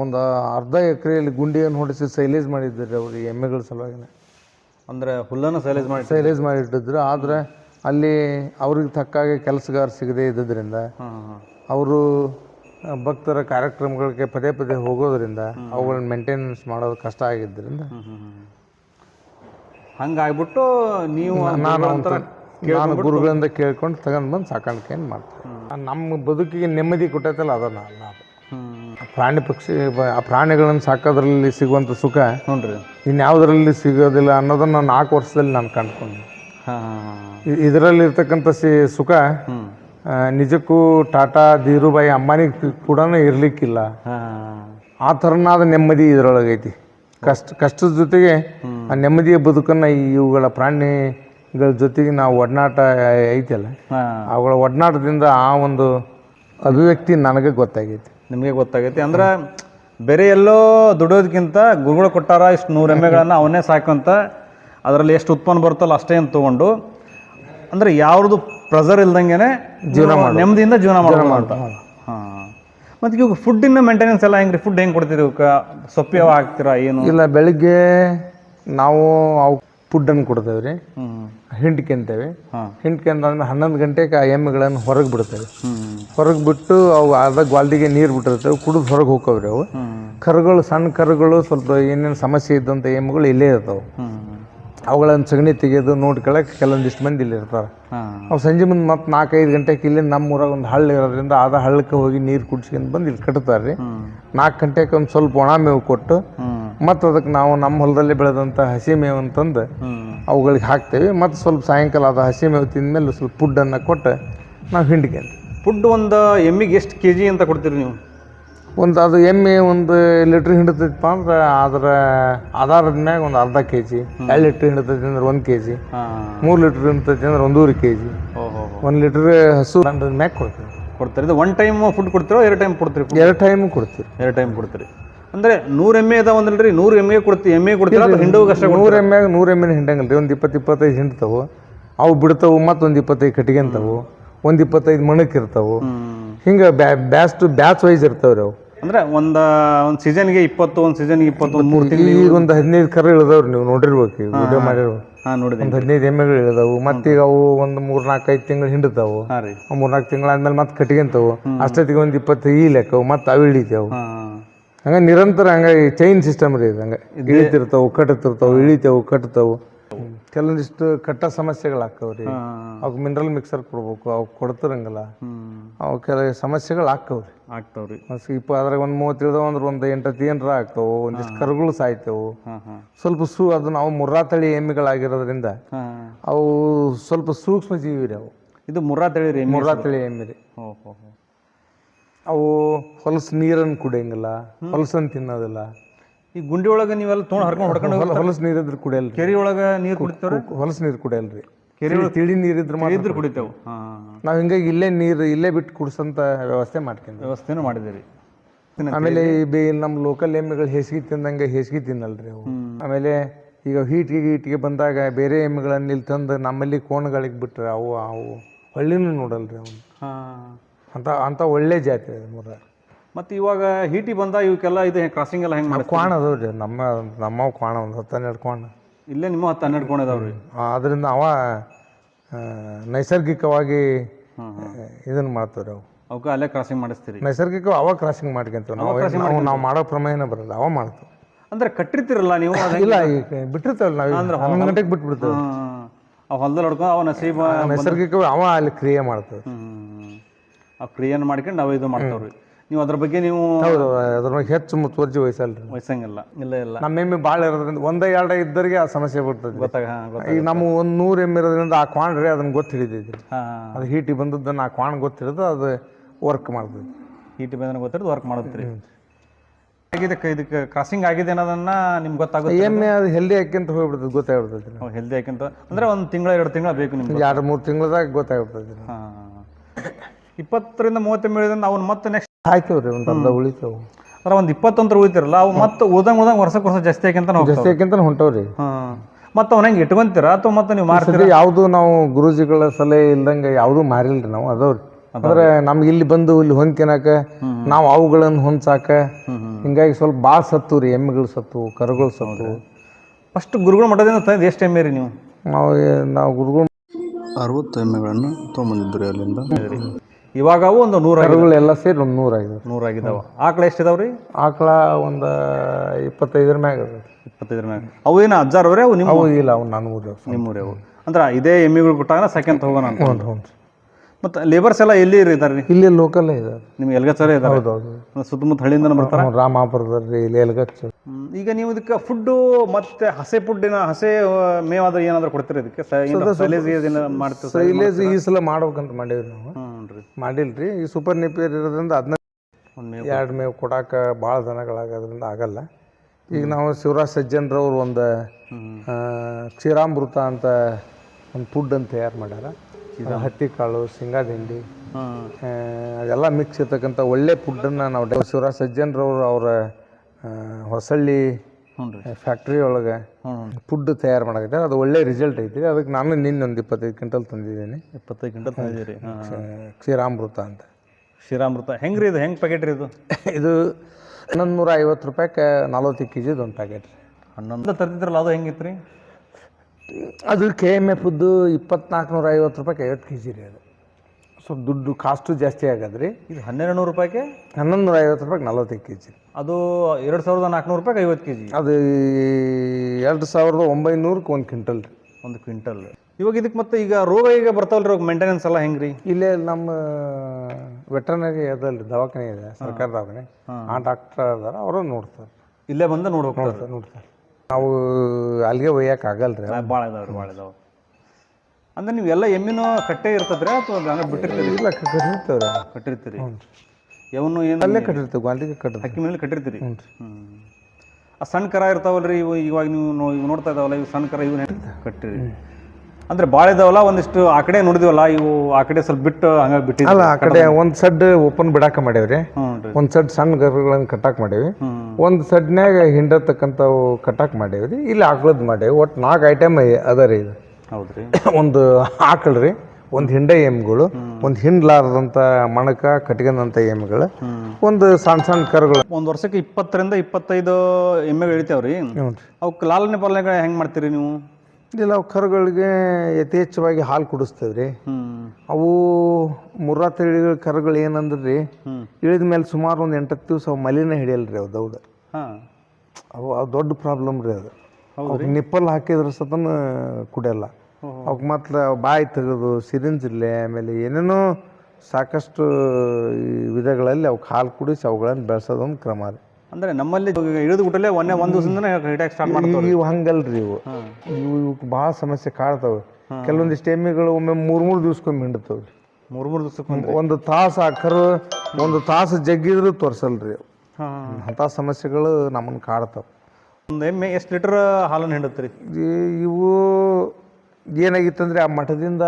ಒಂದು ಅರ್ಧ ಎಕರೆಯಲ್ಲಿ ಗುಂಡಿಯನ್ನು ಹೊಡೆಸಿ ಸೈಲೇಜ್ ಮಾಡಿದ್ದಾರೆ ಅವರು ಎಮ್ಮೆಗಳ ಸಲುವಾಗಿ ಅಂದ್ರೆ ಹುಲ್ಲನ್ನು ಸೈಲೇಜ್ ಮಾಡಿ ಸೈಲೇಜ್ ಮಾಡಿಟ್ಟಿದ್ರು. ಆದರೆ ಅಲ್ಲಿ ಅವ್ರಿಗೆ ತಕ್ಕಾಗೆ ಕೆಲಸಗಾರ ಸಿಗದೇ ಇದ್ದರಿಂದ ಅವರು ಭಕ್ತರ ಕಾರ್ಯಕ್ರಮಗಳಿಗೆ ಪದೇ ಪದೇ ಹೋಗೋದ್ರಿಂದ ಅವುಗಳನ್ನ ಮೇಂಟೆನೆನ್ಸ್ ಮಾಡೋದು ಕಷ್ಟ ಆಗಿದ್ದರಿಂದ ಹಂಗಾಗ್ಬಿಟ್ಟು ನೀವು ನಾನು ನಾನು ಗುರುಗಳಿಂದ ಕೇಳ್ಕೊಂಡು ತಗೊಂಡು ಬಂದು ಸಾಕಾಣಿಕೆಯನ್ನು ಮಾಡ್ತೀನಿ. ನಮ್ಮ ಬದುಕಿಗೆ ನೆಮ್ಮದಿ ಕೊಟ್ಟೈತಲ್ಲ ಅದನ್ನ ಪ್ರಾಣಿ ಪಕ್ಷಿ ಆ ಪ್ರಾಣಿಗಳನ್ನು ಸಾಕೋದ್ರಲ್ಲಿ ಸಿಗುವಂಥ ಸುಖ ನೋಡ್ರಿ ರೀ ಇನ್ಯಾವುದರಲ್ಲಿ ಸಿಗೋದಿಲ್ಲ ಅನ್ನೋದನ್ನು ನಾನು ನಾಲ್ಕು ವರ್ಷದಲ್ಲಿ ನಾನು ಕಂಡ್ಕೊಂಡೆ. ಇದರಲ್ಲಿ ಇರ್ತಕ್ಕಂಥ ಸಿ ಸುಖ ನಿಜಕ್ಕೂ ಟಾಟಾ ಧೀರುಬಾಯಿ ಅಂಬಾನಿ ಕೂಡ ಇರಲಿಕ್ಕಿಲ್ಲ. ಆ ಥರನಾದ ನೆಮ್ಮದಿ ಇದರೊಳಗೈತಿ. ಕಷ್ಟ ಕಷ್ಟದ ಜೊತೆಗೆ ಆ ನೆಮ್ಮದಿಯ ಬದುಕನ್ನು ಇವುಗಳ ಪ್ರಾಣಿಗಳ ಜೊತೆಗೆ ನಾವು ಒಡನಾಟ ಐತಲ್ಲ? ಅಲ್ಲ ಅವುಗಳ ಒಡನಾಟದಿಂದ ಆ ಒಂದು ಅಭಿವ್ಯಕ್ತಿ ನನಗೆ ಗೊತ್ತಾಗೈತಿ. ನಿಮಗೆ ಗೊತ್ತಾಗೈತಿ. ಅಂದ್ರೆ ಬೇರೆ ಎಲ್ಲೋ ದುಡಿಯೋದಕ್ಕಿಂತ ಗುರುಗಳು ಕೊಟ್ಟಾರ ಇಷ್ಟು ನೂರು ಎಮ್ಮೆಗಳನ್ನು ಅವನ್ನೇ ಸಾಕಂತ ಅದರಲ್ಲಿ ಎಷ್ಟು ಉತ್ಪನ್ನ ಬರುತ್ತಲ್ಲ ಅಷ್ಟೇ ಅಂತ ತೊಗೊಂಡು ಅಂದರೆ ಯಾವ್ದು ಪ್ರೆಸರ್ ಇಲ್ದಂಗೆ ಜೀವನ ನೆಮ್ಮದಿಯಿಂದ ಜೀವನ ಮಾಡೋದು ಅಂತ. ಹಾಂ. ಮತ್ತು ಇವಾಗ ಫುಡ್ಡಿನ ಮೇಂಟೆನೆನ್ಸ್ ಎಲ್ಲ ಹೆಂಗೆ ರೀ ಫುಡ್ ಹೆಂಗೆ ಕೊಡ್ತೀರಿ ಇವಕ್ಕೆ? ಸೊಪ್ಪು ಯಾವ ಹಾಕ್ತೀರಾ ಏನು? ಇಲ್ಲ ಬೆಳಿಗ್ಗೆ ನಾವು ಅವು ಫುಡ್ಡನ್ನು ಕೊಡ್ತೇವೆ ರೀ. ಹಿಂಡ್ಕೊಂತೇವೆ ಹಾಂ. ಹಿಂಡ್ಕೊಂಡ್ರೆ ಹನ್ನೊಂದು ಗಂಟೆಗೆ ಆ ಎಮ್ಮೆಗಳನ್ನು ಹೊರಗೆ ಬಿಡ್ತೇವೆ. ಹೊರಗೆ ಬಿಟ್ಟು ಅವು ಅರ್ಧ ಗ್ವಾಲ್ದಿಗೆ ನೀರು ಬಿಟ್ಟಿರ್ತೇವೆ ಕುಡಿದು ಹೊರಗೆ ಹೋಗ್ತಾವ್ರಿ ಅವು. ಕರುಗಳು ಸಣ್ಣ ಕರುಗಳು ಸ್ವಲ್ಪ ಏನೇನು ಸಮಸ್ಯೆ ಇದ್ದಂಥ ಎಮ್ಮೆಗಳು ಇಲ್ಲೇ ಇರ್ತಾವೆ. ಅವುಗಳನ್ನು ಸಗಣಿ ತೆಗೆಯೋದು ನೋಡ್ಕೊಳಕ್ಕೆ ಕೆಲವೊಂದಿಷ್ಟು ಮಂದಿ ಇಲ್ಲಿ ಇರ್ತಾರೆ. ಅವು ಸಂಜೆ ಮುಂದೆ ಮತ್ತೆ ನಾಲ್ಕೈದು ಗಂಟೆಗೆ ಇಲ್ಲಿ ನಮ್ಮ ಊರಾಗ ಒಂದು ಹಳ್ಳ ಇರೋದ್ರಿಂದ ಆದ ಹಳ್ಳಕ್ಕೆ ಹೋಗಿ ನೀರು ಕುಡ್ಸ್ಕೊಂಡು ಬಂದು ಇಲ್ಲಿ ಕಟ್ತಾರೆ ರೀ. ನಾಲ್ಕು ಗಂಟೆಗೆ ಒಂದು ಸ್ವಲ್ಪ ಒಣ ಮೇವು ಕೊಟ್ಟು ಮತ್ತೆ ಅದಕ್ಕೆ ನಾವು ನಮ್ಮ ಹೊಲದಲ್ಲಿ ಬೆಳೆದಂಥ ಹಸಿ ಮೇವು ಅಂತಂದು ಅವುಗಳಿಗೆ ಹಾಕ್ತೇವೆ. ಮತ್ತು ಸ್ವಲ್ಪ ಸಾಯಂಕಾಲ ಅದು ಹಸಿ ಮೇವು ತಿಂದಮೇಲೆ ಸ್ವಲ್ಪ ಫುಡ್ಡನ್ನು ಕೊಟ್ಟು ನಾವು ಹಿಂಡ್ಕೊಂತೀವಿ. ಫುಡ್ ಒಂದು ಎಮ್ಮಿಗೆ ಎಷ್ಟು ಕೆ ಜಿ ಅಂತ ಕೊಡ್ತೀರಿ ನೀವು? ಒಂದು ಅದು ಎಮ್ಮೆ ಒಂದು ಲೀಟ್ರ್ ಹಿಂಡ್ತೈತಪ್ಪ ಅಂದ್ರೆ ಅದರ ಆಧಾರದ ಮ್ಯಾಗ ಒಂದು ಅರ್ಧ ಕೆ ಜಿ ಎರಡು ಲೀಟ್ರ್ ಹಿಡಿತೈತಿ ಅಂದ್ರೆ ಒಂದು ಕೆ ಜಿ ಮೂರು ಲೀಟ್ರ್ ಹಿಂಡತೈತಿ ಅಂದ್ರೆ ಒಂದೂವರೆ ಕೆ ಜಿ ಒಂದು ಲೀಟ್ರ್ ಹಸು ದಂಡದ ಮ್ಯಾಗ ಕೊಡ್ತೀವಿ. ಕೊಡ್ತಾರೆ. ಇದು ಒನ್ ಟೈಮ್ ಫುಡ್ ಕೊಡ್ತೀರೋ ಎರಡು ಟೈಮ್ ಕೊಡ್ತೀರಿ ಎರಡು ಟೈಮ್ ಕೊಡ್ತೀವಿ. ಎರಡು ಟೈಮ್ ಕೊಡ್ತೀರಿ. ಅಂದ್ರೆ ನೂರು ಎಮ್ಮೆ ಅದಾವ ಅಂದ್ರಲ್ರಿ ನೂರು ಎಮ್ಮೆ ಕೊಡ್ತೀವಿ ಎಮ್ಮೆ ಕೊಡ್ತೀರಾ ಅದು ಹಿಂಡುವಾಗ ಅಷ್ಟೇ ನೂರು ಎಮ್ಮೆಗೆ ನೂರು ಎಮ್ಮೆನ ಹಿಂಡಂಗಿಲ್ಲ ರೀ ಒಂದು ಇಪ್ಪತ್ತು ಇಪ್ಪತ್ತೈದು ಹಿಂಡ್ತಾವು. ಅವು ಬಿಡ್ತಾವು ಮತ್ತು ಇಪ್ಪತ್ತೈದು ಕಟ್ಟಿಗೆ ಕಟ್ಕೊಂತಾವು ಒಂದು ಇಪ್ಪತ್ತೈದು ಮಣಕ್ಕೆ ಇರ್ತಾವೆ ಹಿಂಗೆ ಬ್ಯಾ ಬ್ಯಾಸ್ ಟು ಬ್ಯಾಚ್ ವೈಸ್ ಇರ್ತಾವೆ ರೀ ಅವು. ಅಂದ್ರೆ ಒಂದ ಒಂದು ಸೀಸನ್ಗೆ ಇಪ್ಪತ್ತು ಒಂದು ಸೀಸನ್ಗೆ ಇಪ್ಪತ್ತು ಮೂರು ತಿಂಗಳು ಈಗ ಒಂದು ಹದಿನೈದು ಕರು ಇಳಿದವ್ರಿ ನೀವು ನೋಡಿರ್ಬೇಕು ಈಗ ವಿಡಿಯೋ ಮಾಡಿರ್ಬೇಕು. ಹಾಂ ನೋಡಿದೆ ಒಂದು ಹದಿನೈದು ಎಮ್ಮೆಗಳು ಇಳಿದಾವು. ಮತ್ತೀಗ ಅವು ಒಂದು ಮೂರು ನಾಲ್ಕೈದು ತಿಂಗಳು ಹಿಂಡ್ತಾವು. ಮೂರ್ ರೀ ಮೂರ್ನಾಲ್ಕು ತಿಂಗಳಾದ್ಮೇಲೆ ಮತ್ತೆ ಕಟ್ಕೊಂತಾವು ಅಷ್ಟೊತ್ತಿಗೆ ಒಂದು ಇಪ್ಪತ್ತು ಈ ಲೆಕ್ಕವು ಮತ್ತೆ ಅವು ಇಳಿತಾವು. ಹಂಗ ಹಂಗೆ ನಿರಂತರ ಹಂಗಾಗಿ ಚೈನ್ ಸಿಸ್ಟಮ್ ರೀ ಇದು ಹಂಗೆ. ಇಳಿತಿರ್ತಾವು ಕಟ್ತಿರ್ತಾವು ಇಳಿತಾವು ಕಟ್ತಾವು. ಕೆಲವೊಂದಿಷ್ಟು ಕಟ್ಟ ಸಮಸ್ಯೆಗಳು ಆಗ್ತಾವ್ರಿ ರೀ ಹಾಂ ಮಿನರಲ್ ಮಿಕ್ಸರ್ ಕೊಡ್ಬೇಕು ಅವು ಕೊಡ್ತಿರಂಗಿಲ್ಲ. ಅವು ಕೆಲವು ಸಮಸ್ಯೆಗಳು ಆಗ್ತಾವ್ರಿ ಇಪ್ಪ ಅದ್ರಾಗ ಒಂದು ಮೂವತ್ತು ಇಳ್ದವ ಅಂದ್ರೆ ಒಂದು ಎಂಟತ್ತು ಏನರ ಆಗ್ತಾವು ಒಂದಿಷ್ಟು ಕರುಗಳು ಸಾಯ್ತಾವು. ಸ್ವಲ್ಪ ಸೂ ಅದು ನಾವು ಮುರ್ರಾ ತಳಿ ಎಮ್ಮೆಗಳಾಗಿರೋದ್ರಿಂದ ಅವು ಸ್ವಲ್ಪ ಸೂಕ್ಷ್ಮ ಜೀವಿ ರೀ ಅವು. ಇದು ಮುರ್ರಾ ತಳಿ ರೀ ಮುರ್ರಾ ತಳಿ ಎಮ್ಮೆ ರೀ ಅವು ಹೊಲಸು ನೀರನ್ನು ಕುಡಿಯಂಗಿಲ್ಲ ಹೊಲಸನ್ನು ತಿನ್ನೋದಿಲ್ಲ. ಈ ಗುಂಡಿ ಒಳಗೆ ನೀವೆಲ್ಲ ತೊಗೊಂಡು ಹರ್ಕೊಂಡು ಹೊಡ್ಕೊಂಡು ಹೊಲ ನೀರು ನೀರಿದ್ರೆ ಕುಡಿಯಲ್ಲ ಕೆರೆ ಒಳಗೆ ನೀರು ಕುಡಿತೇವ್ರಿ ಹೊಲಸು ನೀರು ಕುಡಿಯಲ್ರಿ. ಕೆರೆ ತಿಳಿ ನೀರಿದ್ರೆ ಮಾತ್ರ ಇದ್ರೆ ಕುಡಿತೇವೆ. ಹಾಂ ನಾವು ಹಿಂಗಾಗಿ ಇಲ್ಲೇ ನೀರು ಇಲ್ಲೇ ಬಿಟ್ಟು ಕುಡಿಸಂತ ವ್ಯವಸ್ಥೆ ಮಾಡ್ಕೊಂಡು ವ್ಯವಸ್ಥೆನೂ ಮಾಡಿದ್ದೀರಿ. ಆಮೇಲೆ ಈ ಬೇ ನಮ್ಮ ಲೋಕಲ್ ಎಮ್ಮೆಗಳು ಹೆಸಗಿ ತಿಂದಂಗೆ ಹೇಸಿಗೆ ತಿನ್ನಲ್ರಿ ಅವು. ಆಮೇಲೆ ಈಗ ಹೀಟ್ಗೆ ಹೀಟ್ಗೆ ಬಂದಾಗ ಬೇರೆ ಎಮ್ಮೆಗಳನ್ನ ಇಲ್ಲಿ ತಂದು ನಮ್ಮಲ್ಲಿ ಕೋಣಗಳಿಗೆ ಬಿಟ್ರೆ ಅವು ಅವು ಹಳ್ಳಿನೂ ನೋಡಲ್ರಿ ಅವನು ಹಾಂ ಅಂತ ಅಂಥ ಒಳ್ಳೆ ಜಾತಿ ಅದು ಮುರ. ಮತ್ತು ಇವಾಗ ಹೀಟಿ ಬಂದ ಇವಕ್ಕೆಲ್ಲ ಇದು ಕ್ರಾಸಿಂಗ್ ಎಲ್ಲ ಹೆಂಗೆ ಮಾಡಿ ಅದಾವ ಅದಾವ್ರಿ ನಮ್ಮ ನಮ್ಮ ಕ್ವಾಣ ಒಂದು ಹತ್ತು ಹನ್ನೆರಡು ಕ್ವಾಣ. ಇಲ್ಲೇ ನಿಮ್ಮ ಹತ್ತು ಹನ್ನೆರಡು ಕೋಣ ಇದಾವೆ ರೀ ಅದರಿಂದ ಅವ ನೈಸರ್ಗಿಕವಾಗಿ ಇದನ್ನು ಇದನ್ನ ಮಾಡ್ತಾವ್ರಿ ಅವು. ಅವಕ್ಕೆ ಅಲ್ಲೇ ಕ್ರಾಸಿಂಗ್ ಮಾಡಿಸ್ತೀರಿ? ನೈಸರ್ಗಿಕ ಅವ ಕ್ರಾಸಿಂಗ್ ಮಾಡ್ಕೊಂತೀವಿ ನಾವು. ನಾವು ಮಾಡೋ ಪ್ರಮೇಯನ ಬರಲ್ಲ ಅವ ಮಾಡ್ತೀವಿ. ಅಂದ್ರೆ ಕಟ್ಟಿರ್ತಿರಲ್ಲ ನೀವು? ಇಲ್ಲ ಈಗ ಬಿಟ್ಟಿರ್ತೇವಲ್ಲ ನಾವು ಹನ್ನೊಂದು ಗಂಟೆಗೆ ಬಿಟ್ಬಿಡ್ತೇವೆ. ಅವು ಹೊಲದಲ್ಲಿ ಹೊಡ್ಕೊಂಡು ಅವ ನಸೀಬ ನೈಸರ್ಗಿಕವಾಗಿ ಅವ ಅಲ್ಲಿ ಕ್ರಿಯೆ ಮಾಡ್ತೇವೆ. ಆ ಕ್ರಿಯೆನ ಮಾಡ್ಕೊಂಡು ನಾವು ಇದು ಮಾಡ್ತಾವ್ರಿ. ನೀವು ಅದ್ರ ಬಗ್ಗೆ ನೀವು ಹೌದು ಅದ್ರ ಬಗ್ಗೆ ಹೆಚ್ಚು ಮುತುವರ್ಜಿ ವಹಿಸಲ್ರಿ ವಹಿಸಂಗಿಲ್ಲ ಇಲ್ಲ ಇಲ್ಲ. ನಮ್ಮ ಎಮ್ಮೆ ಭಾಳ ಇರೋದ್ರಿಂದ ಒಂದೇ ಎರಡು ಇದ್ದರಿಗೆ ಆ ಸಮಸ್ಯೆ ಬರ್ತದೆ. ಗೊತ್ತಾಗ ಈಗ ನಮ್ಮ ಒಂದು ನೂರು ಎಮ್ಮೆ ಇರೋದ್ರಿಂದ ಆ ಕ್ವಾಣ್ರಿ ಅದನ್ನ ಗೊತ್ತು ಹಿಡಿದೈತಿ ಅದು ಹೀಟಿ ಬಂದದ್ದನ್ನು ಆ ಕ್ವಾಣ್ ಗೊತ್ತಿರೋದು ಅದು ವರ್ಕ್ ಮಾಡ್ತದೆ ಹೀಟಿ ಬಂದ್ರೆ ಗೊತ್ತಿರೋದು ವರ್ಕ್ ಮಾಡುತ್ತೆ ಇದಕ್ಕೆ ಇದಕ್ಕೆ ಕ್ರಾಸಿಂಗ್ ಆಗಿದೆ ಅನ್ನೋದನ್ನ ನಿಮ್ಗೆ ಗೊತ್ತಾಗುತ್ತೆ ಎಮ್ಮೆ ಅದು? ಹೆಲ್ದಿ ಹಾಕ್ಯಂತ ಹೋಗ್ಬಿಡ್ತದೆ ಗೊತ್ತಾಗ್ಬಿಡ್ತದೆ ಹೆಲ್ದಿ ಯಾಕಂತ ಅಂದ್ರೆ ಒಂದು ತಿಂಗಳ ಎರಡು ತಿಂಗಳ ಬೇಕು ನಿಮ್ಗೆ ಎರಡು ಮೂರು ತಿಂಗಳದಾಗ ಗೊತ್ತಾಗ್ಬಿಡ್ತದೆ ಹಾಂ ಇಪ್ಪತ್ತರಿಂದ ಮೂವತ್ತು ಅವ್ನು ಮತ್ತೆ ನೆಕ್ಸ್ಟ್ ಹಾಕ್ತೇವ್ರಿ ಒಂದು ಅರ್ಧ ಉಳಿತೇವು. ಅಂದ್ರೆ ಒಂದು ಇಪ್ಪತ್ತೊಂದ್ರ ಉಳಿತಿರಲ್ಲ ಅವು ಮತ್ತೆ ಓದಂಗ್ ಓದಂಗ್ ವರ್ಷಕ್ಕೆ ವರ್ಷ ಜಾಸ್ತಿ ಆಕಿಂತ ಅಂತ ಜಾಸ್ತಿ ಆಕಿಂತ ಹೊಂಟವ್ರಿ. ಮತ್ತ ಮತ್ತೆ ಅವನ ಹೆಂಗೆ ಇಟ್ಕೊಂತೀರಾ ಅಥವಾ ಮತ್ತೆ ನೀವು ಮಾರ್ತೀರಾ ಯಾವುದು ನಾವು ಗುರುಜಿಗಳ ಸಲಹೆ ಇಲ್ದಂಗೆ ಯಾವುದು ಮಾರಿಲ್ರಿ ನಾವು ಅದಾವ್ರಿ. ಅಂದ್ರೆ ನಮ್ಗೆ ಇಲ್ಲಿ ಬಂದು ಇಲ್ಲಿ ಹೊಂದ್ಕೊಳಕ ನಾವು ಅವುಗಳನ್ನು ಹೊಂದ್ಸಾಕ ಹಿಂಗಾಗಿ ಸ್ವಲ್ಪ ಭಾಳ ಸತ್ತು ರೀ ಎಮ್ಮೆಗಳು ಸತ್ತು ಕರುಗಳು ಸತ್ತು. ಫಸ್ಟ್ ಗುರುಗಳು ಮಠದಿಂದ ತಂದು ಎಷ್ಟು ಎಮ್ಮೆ ರೀ ನೀವು? ನಾವು ನಾವು ಗುರುಗಳು ಅರವತ್ತು ಎಮ್ಮೆಗಳನ್ನು ತೊಗೊಂಬಂದಿದ್ರಿ ಅಲ್ಲಿಂದ. ಇವಾಗ ಅವು ಒಂದು ನೂರ ಕರುಗಳು ಎಲ್ಲ ಸೇರಿ ಒಂದು ನೂರಾಗಿದೆ. ನೂರಾಗಿದ್ದಾವೆ. ಆಕಳ ಎಷ್ಟು ರೀ ಆಕಳ ಒಂದು ಇಪ್ಪತ್ತೈದರ ಮ್ಯಾಗ ಅದ ಇಪ್ಪತ್ತೈದರ ಮ್ಯಾಗ. ಅವು ಏನು ಅಜ್ಜಾರವ್ರೆ ಅವು ನಿಮ್ಮ ಅವು ಇಲ್ಲ ಅವು ನಾನು ನಿಮ್ಮ ನಿಮ್ಮೂರೇ ಅವು. ಅಂದ್ರೆ ಇದೇ ಎಮ್ಮಿಗಳು ಕೊಟ್ಟಾಗ ಸೆಕೆಂಡ್ ಹೋಗೋಣ ಅಂತ. ಹ್ಞೂ ಹ್ಞೂ ಮತ್ತು ಲೇಬರ್ಸ್ ಎಲ್ಲ ಎಲ್ಲಿ ಇದ್ದಾರೆ ರೀ ಇಲ್ಲಿ ಲೋಕಲ್ಲೇ ಇದೆ ನಿಮ್ಗೆ ಎಲ್ಗಚ್ಚರೇ ಇದ್ದಾರೆ ಹೌದು ಹೌದು ಸುತ್ತಮುತ್ತ ಹಳ್ಳಿಯಿಂದ ಬರ್ತಾರೆ? ರಾಮಾಪುರದಲ್ಲಿ ಇಲ್ಲಿ ಎಲ್ಗಚ್ಚ ಈಗ ನೀವು ಇದಕ್ಕೆ ಫುಡ್ಡು ಮತ್ತೆ ಹಸೆ ಫುಡ್ಡಿನ ಹಸೆ ಮೇವಾದ್ರೆ ಮೇವಾದ ಏನಾದರೂ ಕೊಡ್ತೀರಿ ಇದಕ್ಕೆ? ಮಾಡ್ತೀವಿ ಸೈಲೇಜ್ ಈ ಸಲ ಮಾಡ್ಬೇಕಂತ ಮಾಡೀವಿ ನಾವು. ಮಾಡಿಲ್ರಿ. ಈ ಸೂಪರ್ ನಿಪಿಯರ್ ಇರೋದ್ರಿಂದ ಅದನ್ನ ಎರಡು ಮೇವು ಕೊಡಾಕ ಭಾಳ ದನಗಳಾಗೋದ್ರಿಂದ ಆಗಲ್ಲ. ಈಗ ನಾವು ಶಿವರಾಜ್ ಸಜ್ಜನ್ರವ್ರು ಒಂದು. ಕ್ಷೀರಾಮೃತ ಅಂತ ಒಂದು ಫುಡ್ ಅಂತ ತಯಾರು ಮಾಡ್ಯಾರ. ಹತ್ತಿ ಕಾಳು ಶೇಂಗಾ ದಿಂಡಿ ಅದೆಲ್ಲ ಮಿಕ್ಸ್ ಇರ್ತಕ್ಕಂಥ ಒಳ್ಳೆ ಫುಡ್ಡನ್ನು ನಾವು ಶಿವರ ಶಿವರಾಜ್ ಸಜ್ಜನ್ರವ್ರು ಅವರ ಹೊಸಳ್ಳಿ ಫ್ಯಾಕ್ಟ್ರಿ ಒಳಗೆ ಫುಡ್ ತಯಾರು ಮಾಡಕತ್ತೆ ಅದು ಒಳ್ಳೆ ರಿಸಲ್ಟ್ ಐತಿ ಅದಕ್ಕೆ ನಾನು ನಿನ್ನೆ ಒಂದು ಇಪ್ಪತ್ತೈದು ಕ್ವಿಂಟಲ್ ತಂದಿದ್ದೀನಿ. ಇಪ್ಪತ್ತೈದು ಕ್ವಿಂಟಲ್ ತಂದಿದ್ದೀರಿ. ಕ್ಷೀರಾಮೃತ ಅಂತ. ಶ್ರೀರಾಮೃತ ಹೆಂಗೆ ರೀ ಇದು? ಹೆಂಗೆ ಪ್ಯಾಕೆಟ್ ರೀ ಇದು? ಇದು ಹನ್ನೊಂದು ನೂರ ಐವತ್ತು ರೂಪಾಯಿಗೆ ನಲ್ವತ್ತು ಕೆ ಜಿದು ಒಂದು ಪ್ಯಾಕೆಟ್ ರೀ. ಹನ್ನೊಂದು ತರ್ತಿದ್ರಲ್ಲ ಅದು ಹೆಂಗಿತ್ತು ರೀ ಅದು ಕೆ ಎಂ ಎಫ್ದು ಇಪ್ಪತ್ನಾಲ್ಕು ನೂರ ಐವತ್ತು ರೂಪಾಯಿಗೆ ಐವತ್ತು ಕೆ ಜಿ ರೀ ಅದು. ಸ್ವಲ್ಪ ದುಡ್ಡು ಕಾಸ್ಟು ಜಾಸ್ತಿ ಆಗದ್ರಿ. ಇದು ಹನ್ನೆರಡು ನೂರು ರೂಪಾಯಿಗೆ? ಹನ್ನೊಂದು ನೂರ ಐವತ್ತು ರೂಪಾಯಿಗೆ ನಲ್ವತ್ತೈದು ಕೆ ಜಿ ಅದು ಎರಡು ಸಾವಿರದ ನಾಲ್ಕುನೂರು ರೂಪಾಯಿಗೆ ಐವತ್ತು ಕೆ ಜಿ ಅದು ಎರಡು ಸಾವಿರದ ಒಂಬೈನೂರಕ್ಕೆ ಒಂದು ಕ್ವಿಂಟಲ್ ರೀ. ಒಂದು ಕ್ವಿಂಟಲ್. ಇವಾಗ ಇದಕ್ಕೆ ಮತ್ತೆ ಈಗ ರೋಗ ಈಗ ಬರ್ತಾವಲ್ಲ ರೀ ಮೇಂಟೆನೆನ್ಸ್ ಎಲ್ಲ ಹೆಂಗೆ ರೀ ಇಲ್ಲೇ ನಮ್ಮ ವೆಟರ್ನರಿ ಅದಲ್ರಿ ದವಾಖಾನೆ ಇದೆ ಸರ್ಕಾರ ದವಾಖಾನೆ. ಆ ಡಾಕ್ಟರ್ ಅದಾರ ಅವರು ನೋಡ್ತಾರೆ. ಇಲ್ಲೇ ಬಂದು ನೋಡಿ ಹೋಗ್ತಾರೆ ನೋಡ್ತಾರೆ. ನಾವು ಅಲ್ಲಿಗೆ ಒಯ್ಯಕ್ಕೆ ಆಗಲ್ಲ ರೀ ಭಾಳ ಇದಾವೆ ರೀ ಭಾಳ ಇದಾವೆ. ಅಂದ್ರೆ ನೀವು ಎಲ್ಲ ಎಮ್ಮಿನೂ ಕಟ್ಟೆ ಇರ್ತದ್ರಿ ಅಥವಾ ಹಂಗೆ ಬಿಟ್ಟಿರ್ತೀರಿ? ಇಲ್ಲ ಕಟ್ಟಿರ್ತಾರೆ. ಕಟ್ಟಿರ್ತೀರಿ ಯಾವನು ಏನು ಅಲ್ಲೇ ಕಟ್ಟಿರ್ತೀವಿ ಅಲ್ಲಿಗೆ ಕಟ್ಟಿದ ಹಕ್ಕಿ ಮೇಲೆ ಕಟ್ಟಿರ್ತೀರಿ? ಹ್ಞೂ. ಆ ಸಣ್ಣ ಕರ ಇರ್ತಾವಲ್ರಿ ಇವು ಇವಾಗ ನೀವು ನೋ- ಇವು ನೋಡ್ತಾ ಇದಾವಲ್ಲ ಇವು ಸಣ್ಣ ಕರ ಇವು ಕಟ್ಟಿರಿ. ಅಂದ್ರೆ ಭಾಳ ಇದಾವಲ್ಲ ಒಂದಿಷ್ಟು ಆ ಕಡೆ ನೋಡಿದಿವಲ್ಲ ಇವು ಆ ಕಡೆ ಸ್ವಲ್ಪ ಬಿಟ್ಟು ಹಂಗ ಬಿಟ್ಟಿದ್ವಿ. ಅಲ್ಲ ಆ ಕಡೆ ಒಂದು ಸಡ್ ಓಪನ್ ಬಿಡಾಕ ಮಾಡೇವ್ರಿ. ಒಂದ್ ಸಡ್ ಸಣ್ಣ ಗರ್ಭಗಳನ್ನ ಕಟಾಕ್ ಮಾಡೇವಿ. ಒಂದ್ ಸಡ್ನ್ಯಾಗ ಹಿಂಡತಕ್ಕಂಥವು ಕಟ್ಟಾಕ್ ಮಾಡೇವ್ರಿ. ಇಲ್ಲಿ ಆಕಳದ್ ಮಾಡೇವಿ. ಒಟ್ಟು ನಾಲ್ಕು ಐಟಮ್ ಅದ ರೀ ಇದು. ಹೌದ್ರಿ. ಒಂದು ಆಕಳ ರೀ ಒಂದು ಹಿಂಡೆ ಎಮ್ಗಳು ಒಂದು ಹಿಂಡ್ಲಾರ್ದಂಥ ಮಣಕ ಕಟ್ಕೊಂಡಂಥ ಎಮ್ಗಳು ಒಂದು ಸಣ್ಣ ಸಣ್ಣ ಕರುಗಳು. ಒಂದು ವರ್ಷಕ್ಕೆ ಇಪ್ಪತ್ತರಿಂದ ಇಪ್ಪತ್ತೈದು ಎಮ್ಮೆಗಳು ಇಳಿತಾವ್ರಿ. ಹ್ಞೂ ರೀ. ಅವಕ್ಕೆ ಲಾಲನೆ ಪಾಲನೆಗಳು ಹೆಂಗೆ ಮಾಡ್ತೀರಿ ನೀವು? ಇಲ್ಲ ಅವು ಕರುಗಳಿಗೆ ಯಥೇಚ್ಛವಾಗಿ ಹಾಲು ಕುಡಿಸ್ತೇವೆ ರೀ ಹ್ಮ್. ಅವು ಮುರ್ರಾ ತಳಿಗಳ ಕರುಗಳು ಏನಂದ್ರೆ? ರೀ ಇಳಿದ ಮೇಲೆ ಸುಮಾರು ಒಂದು ಎಂಟತ್ತು ದಿವಸ ಅವು ಮಲಿನ ಹಿಡಿಯಲ್ಲ ರೀ ಅವು ದೌಡ. ಅವು ಅವು ದೊಡ್ಡ ಪ್ರಾಬ್ಲಮ್ ರೀ ಅದು. ಅವ್ರಿಗೆ ನಿಪ್ಪಲ್ ಹಾಕಿದ್ರೆ ಸತನ ಕುಡಿಯಲ್ಲ. ಅವಕ್ಕೆ ಮತ್ತೆ ಬಾಯಿ ತೆಗೆದು ಸಿರಿಂಜ್ ಇರಲಿ ಆಮೇಲೆ ಏನೇನೋ ಸಾಕಷ್ಟು ವಿಧಗಳಲ್ಲಿ ಅವಕ್ಕೆ ಹಾಲು ಕುಡಿಸಿ ಅವುಗಳನ್ನು ಬೆಳೆಸೋದೊಂದು ಕ್ರಮ ರೀ. ಅಂದ್ರೆ ನಮ್ಮಲ್ಲಿ ಇಳಿದು ಬಿಟ್ಟಲೆ ಒಂದೇ ಒಂದು ದಿವಸದಿಂದ ಹಿಡಿಯಕ್ಕೆ ಸ್ಟಾರ್ಟ್ ಮಾಡ್ತಾರೆ ಇವು ಹಂಗಲ್ರಿ ಇವು. ಇವು ಇವಕ್ಕೆ ಭಾಳ ಸಮಸ್ಯೆ ಕಾಡ್ತಾವೆ. ಕೆಲವೊಂದಿಷ್ಟು ಎಮ್ಮೆಗಳು ಒಮ್ಮೆ ಮೂರು ಮೂರು ದಿವ್ಸಕ್ಕೊಮ್ಮೆ ಹಿಂಡ್ತಾವೆ. ಮೂರು ಮೂರು ದಿವಸಕ್ಕೆ ಒಂದು ತಾಸು ಆ ಕರು ಒಂದು ತಾಸು ಜಗ್ಗಿದ್ರು ತೋರಿಸಲ್ರಿ. ಅಂಥ ಸಮಸ್ಯೆಗಳು ನಮ್ಮನ್ನು ಕಾಡ್ತಾವೆ. ಒಂದು ಎಮ್ಮೆ ಎಷ್ಟು ಲೀಟರ್ ಹಾಲನ್ನು ಹಿಂಡುತ್ತೆ ರೀ ಈ- ಇವು ಏನಾಗಿತ್ತಂದ್ರೆ ಆ ಮಠದಿಂದ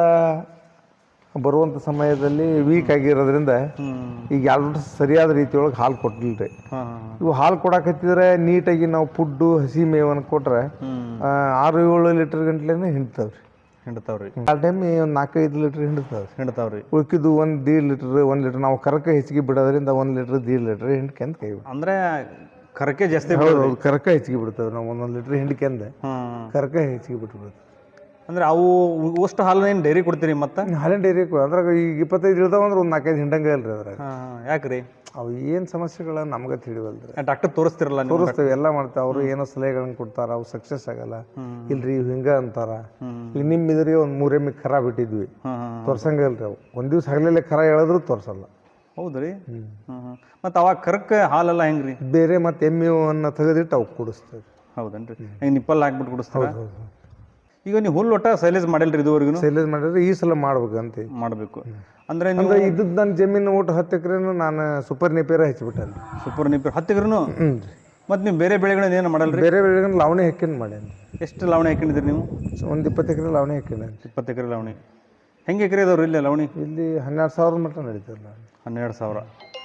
ಬರುವಂಥ ಸಮಯದಲ್ಲಿ ವೀಕ್ ಆಗಿರೋದ್ರಿಂದ ಈಗ ಎರಡು ಸರಿಯಾದ ರೀತಿಯೊಳಗೆ ಹಾಲು ಕೊಟ್ಟಿಲ್ಲ ರೀ ಇವು ಹಾಲು ಕೊಡಕತ್ತಿದ್ರೆ ನೀಟಾಗಿ ನಾವು ಫುಡ್ಡು ಹಸಿ ಮೇವನ್ನು ಕೊಟ್ರೆ ಆರು ಏಳು ಲೀಟರ್ ಗಂಟ್ಲೆನೇ ಹಿಂಡ್ತಾವೆ ರೀ ಹಿಂಡ್ತಾವ್ರಿ. ಆ ಟೈಮ್ ಒಂದು ನಾಲ್ಕೈದು ಲೀಟ್ರ್ ಹಿಂಡ್ತಾವೆ ಹಿಂಡ್ತಾವ್ರಿ. ಉಳ್ಕಿದ್ದು ಒಂದು ದೀಡ್ ಲೀಟ್ರ್ ಒಂದು ಲೀಟ್ರ್ ನಾವು ಕರಕ ಹೆಚ್ಚಿಗೆ ಬಿಡೋದ್ರಿಂದ ಒಂದು ಲೀಟ್ರ್ ದೀಡ್ ಲೀಟ್ರ್ ಹಿಂಡ್ಕೆಂತ ಕೈ ಅಂದ್ರೆ ಕರಕೆ ಜಾಸ್ತಿ ಹೌದು ಕರಕ ಹೆಚ್ಚಿಗೆ ಬಿಡ್ತಾವೆ ನಾವು ಒಂದೊಂದು ಲೀಟ್ರ್ ಹಿಂಡ್ಕೆಂದ. ಕರಕ ಹೆಚ್ಚಿಗೆ ಬಿಟ್ಬಿಡ್ತೀವಿ. ಅಂದ್ರೆ ಅವು ಅಷ್ಟು ಹಾಲಿನ ಏನು ಡೈರಿ ಕೊಡ್ತೀರಿ ಮತ್ತೆ? ಹಾಲಿನ ಡೈರಿ ಅದ್ರಾಗ ಈಗ ಇಪ್ಪತ್ತೈದು ಇಳ್ದಾವ ಅಂದ್ರೆ ಒಂದು ನಾಲ್ಕೈದು ಹಿಂಡಂಗ ಇಲ್ರಿ ಅದ್ರಾಗ. ಯಾಕ್ರಿ? ಅವು ಏನು ಸಮಸ್ಯೆಗಳ ನಮಗೆ ತಿಳಿವಲ್ರಿ. ಡಾಕ್ಟರ್ ತೋರಿಸ್ತಿರಲ್ಲ ತೋರಿಸ್ತೀವಿ ಎಲ್ಲ ಮಾಡ್ತೇವೆ. ಅವರು ಏನೋ ಸಲಹೆಗಳನ್ನ ಕೊಡ್ತಾರ ಅವು ಸಕ್ಸಸ್ ಆಗಲ್ಲ. ಇಲ್ರಿ ಇವು ಹಿಂಗ ಅಂತಾರ. ಇಲ್ಲಿ ನಿಮ್ಮ ಇದ್ರಿ ಒಂದು ಮೂರೆಮ್ಮಿ ಖರಾ ಬಿಟ್ಟಿದ್ವಿ. ತೋರ್ಸಂಗ ಇಲ್ರಿ ಅವು. ಒಂದು ದಿವ್ಸ ಹಗಲೆಲ್ಲ ಖರ ಹೇಳಿದ್ರು ತೋರ್ಸಲ್ಲ. ಹೌದ್ರಿ? ಮತ್ತೆ ಅವಾಗ ಕರಕ್ಕೆ ಹಾಲೆಲ್ಲ ಹೆಂಗ್ರಿ? ಬೇರೆ ಮತ್ತೆ ಅನ್ನ ತೆಗೆದಿಟ್ಟು ಅವು ಕುಡಿಸ್ತೇವೆ ಹೌದನ್ರಿ? ನಿಪ್ಪಲ್ಲಿ ನಿಪ್ಪಲ್ ಹಾಕ್ಬಿಟ್ಟು ಕುಡಿಸ್ತಾರ? ಈಗ ನೀವು ಹುಲ್ಲು ಒಟ್ಟ ಸೈಲೇಜ್ ಮಾಡಿಲ್ರಿ ಇದುವರೆಗೂ ಸೈಲೇಜ್ ಮಾಡಿದ್ರೆ ಈ ಸಲ ಮಾಡ್ಬೇಕಂತ. ಮಾಡಬೇಕು. ಅಂದ್ರೆ ನೀವು ಅಂದ್ರೆ ಇದ್ದದ್ದು ನನ್ನ ಜಮೀನು ಒಟ್ಟು ಹತ್ತು ಎಕರೆನು ನಾನು ಸೂಪರ್ ನೇಪಿಯರ ಹಚ್ಚಿಬಿಟ್ಟೆ ಸೂಪರ್ ನಿಪ್ಪರ್ ಹತ್ತಿಗ್ರೂ ಹ್ಞೂ ರೀ ಮತ್ತು ನೀವು ಬೇರೆ ಬೆಳೆಗಳನ್ನ ಏನು ಮಾಡಲ್ರಿ? ಬೇರೆ ಬೆಳೆಗಳನ್ನ ಲಾವಣಿ ಹಾಕಿನ ಮಾಡಿ ಎಷ್ಟು ಲಾವಣಿ ಹಾಕೊಂಡಿದ್ರಿ ನೀವು? ಒಂದು ಇಪ್ಪತ್ತು ಎಕರೆ ಲಾವಣಿ ಹಾಕಿದೆ ಇಪ್ಪತ್ತು ಎಕರೆ ಲಾವಣಿ. ಹೆಂಗೆ ಎಕರೆ ಇದಾವ್ರಿ ಇಲ್ಲೇ ಲಾವಣಿ? ಇಲ್ಲಿ ಹನ್ನೆರಡು ಸಾವಿರ ಮಟ್ಟ ನಡೀತಲ್ಲ ಹನ್ನೆರಡು ಸಾವಿರ.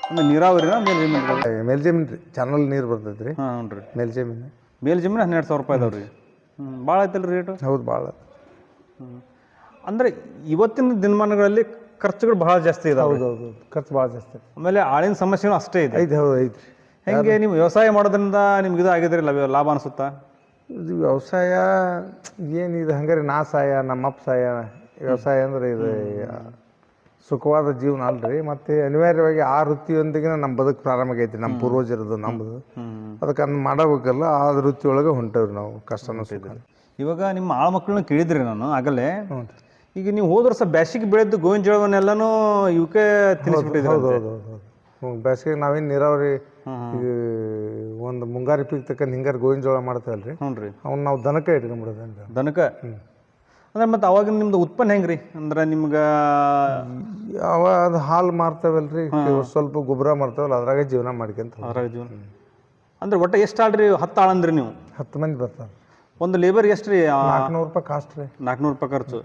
ಅಂದ್ರೆ ನೀರಾವರಿನ ಮೇಲ್ ಜಮೀನು ಮೇಲ್ ರೀ ಚಾನಲ್ ನೀರು ಬರ್ತೈತೆ ರೀ ಹಾಂ ಹ್ಞೂ ರೀ ಮೇಲ್ ಜಮೀನು. ಮೇಲ್ ಜಮೀನು ಹನ್ನೆರಡು ಸಾವಿರ ರೂಪಾಯಿ ಇದಾವ್ರಿ ಭಾಳ ಐತಲ್ಲ ರೇಟು ಹೌದು ಭಾಳ. ಅಂದ್ರೆ ಅಂದರೆ ಇವತ್ತಿನ ದಿನಮಾನಗಳಲ್ಲಿ ಖರ್ಚುಗಳು ಬಹಳ ಜಾಸ್ತಿ ಇದೆ ಹೌದು ಹೌದು ಹೌದು. ಖರ್ಚು ಭಾಳ ಜಾಸ್ತಿ ಆಮೇಲೆ ಆಳಿನ ಸಮಸ್ಯೆನೂ ಅಷ್ಟೇ ಇದೆ. ಐತೆ ಹೌದು ಐತೆ ಹೆಂಗೆ ನೀವು ವ್ಯವಸಾಯ ಮಾಡೋದ್ರಿಂದ ನಿಮ್ಗೆ ಇದು ಆಗಿದ್ರಿ ಲಾಭ ಲಾಭ ಅನಿಸುತ್ತಾ? ಇದು ವ್ಯವಸಾಯ ಏನಿದು ಹಂಗಾರೆ ನಾ ಸಾಯ ನಮ್ಮಪ್ಪ ಸಾಯ? ವ್ಯವಸಾಯ ಅಂದ್ರೆ ಇದು ಸುಖವಾದ ಜೀವನ ಅಲ್ರಿ. ಮತ್ತೆ ಅನಿವಾರ್ಯವಾಗಿ ಆ ವೃತ್ತಿಯೊಂದಿಗೆ ನಮ್ಮ ಬದುಕು ಪ್ರಾರಂಭ ಆಗೈತಿ ನಮ್ಮ ಪೂರ್ವಜರದು ನಮ್ಮದು ಅದಕ್ಕೆ ಅದನ್ನ ಮಾಡಬೇಕಲ್ಲ ಆ ವೃತ್ತಿಯೊಳಗೆ ಹೊಂಟವ್ರಿ ನಾವು ಕಷ್ಟನೂ ಸುಖ. ಇವಾಗ ನಿಮ್ಮ ಆಳ ಮಕ್ಕಳನ್ನ ಕೇಳಿದ್ರಿ ನಾನು ಆಗಲೇ. ಈಗ ನೀವು ಹೋದ್ರ ಸಹ ಬ್ಯಾಸಿಗೆ ಬೆಳೆದು ಗೋವಿನ ಜೋಳವನ್ನೆಲ್ಲನೂ ಇವಕ್ಕೆ ತಿನ್ನಿಸ್ಬಿಟ್ಟಿದ್ರಿ ಹೌದು ಹೌದು ಹೌದು. ಹ್ಞೂ ಬೇಸಿಗೆ ನಾವೇನು ನೀರಾವರಿ ಒಂದು ಮುಂಗಾರಿ ಪೀಕ್ ತಕ್ಕ ಹಿಂಗಾರು ಗೋವಿನ ಜೋಳ ಮಾಡ್ತೇವಲ್ರಿ. ಹ್ಞೂ ರೀ ಅವ್ನು ನಾವು ದನಕ್ಕೆ ದನಕ ದನಕ್ಕೆ? ಅಂದ್ರೆ ಮತ್ತೆ ಅವಾಗ ನಿಮ್ದು ಉತ್ಪನ್ನ ಹೆಂಗ್ರಿ? ಅಂದ್ರೆ ನಿಮ್ಗೆ ಅವ ಅದು ಹಾಲು ಮಾರ್ತೇವಲ್ರಿ ಸ್ವಲ್ಪ ಗೊಬ್ಬರ ಮಾರ್ತೇವಲ್ಲ ಅದ್ರಾಗ ಜೀವನ ಮಾಡ್ಕೊಂತ. ಅದ್ರಾಗ ಜೀವನ. ಅಂದ್ರೆ ಒಟ್ಟು ಎಷ್ಟು ಆಳ್ರಿ? ಹತ್ತು ಆಳಂದ್ರಿ ನೀವು? ಹತ್ತು ಮಂದಿ ಬರ್ತಾರೆ. ಒಂದು ಲೇಬರ್ ಎಷ್ಟು ರೀ? ನಾಲ್ಕುನೂರು ರೂಪಾಯಿ ಕಾಸ್ಟ್ ರೀ. ನಾಲ್ಕುನೂರು ರೂಪಾಯಿ ಖರ್ಚು.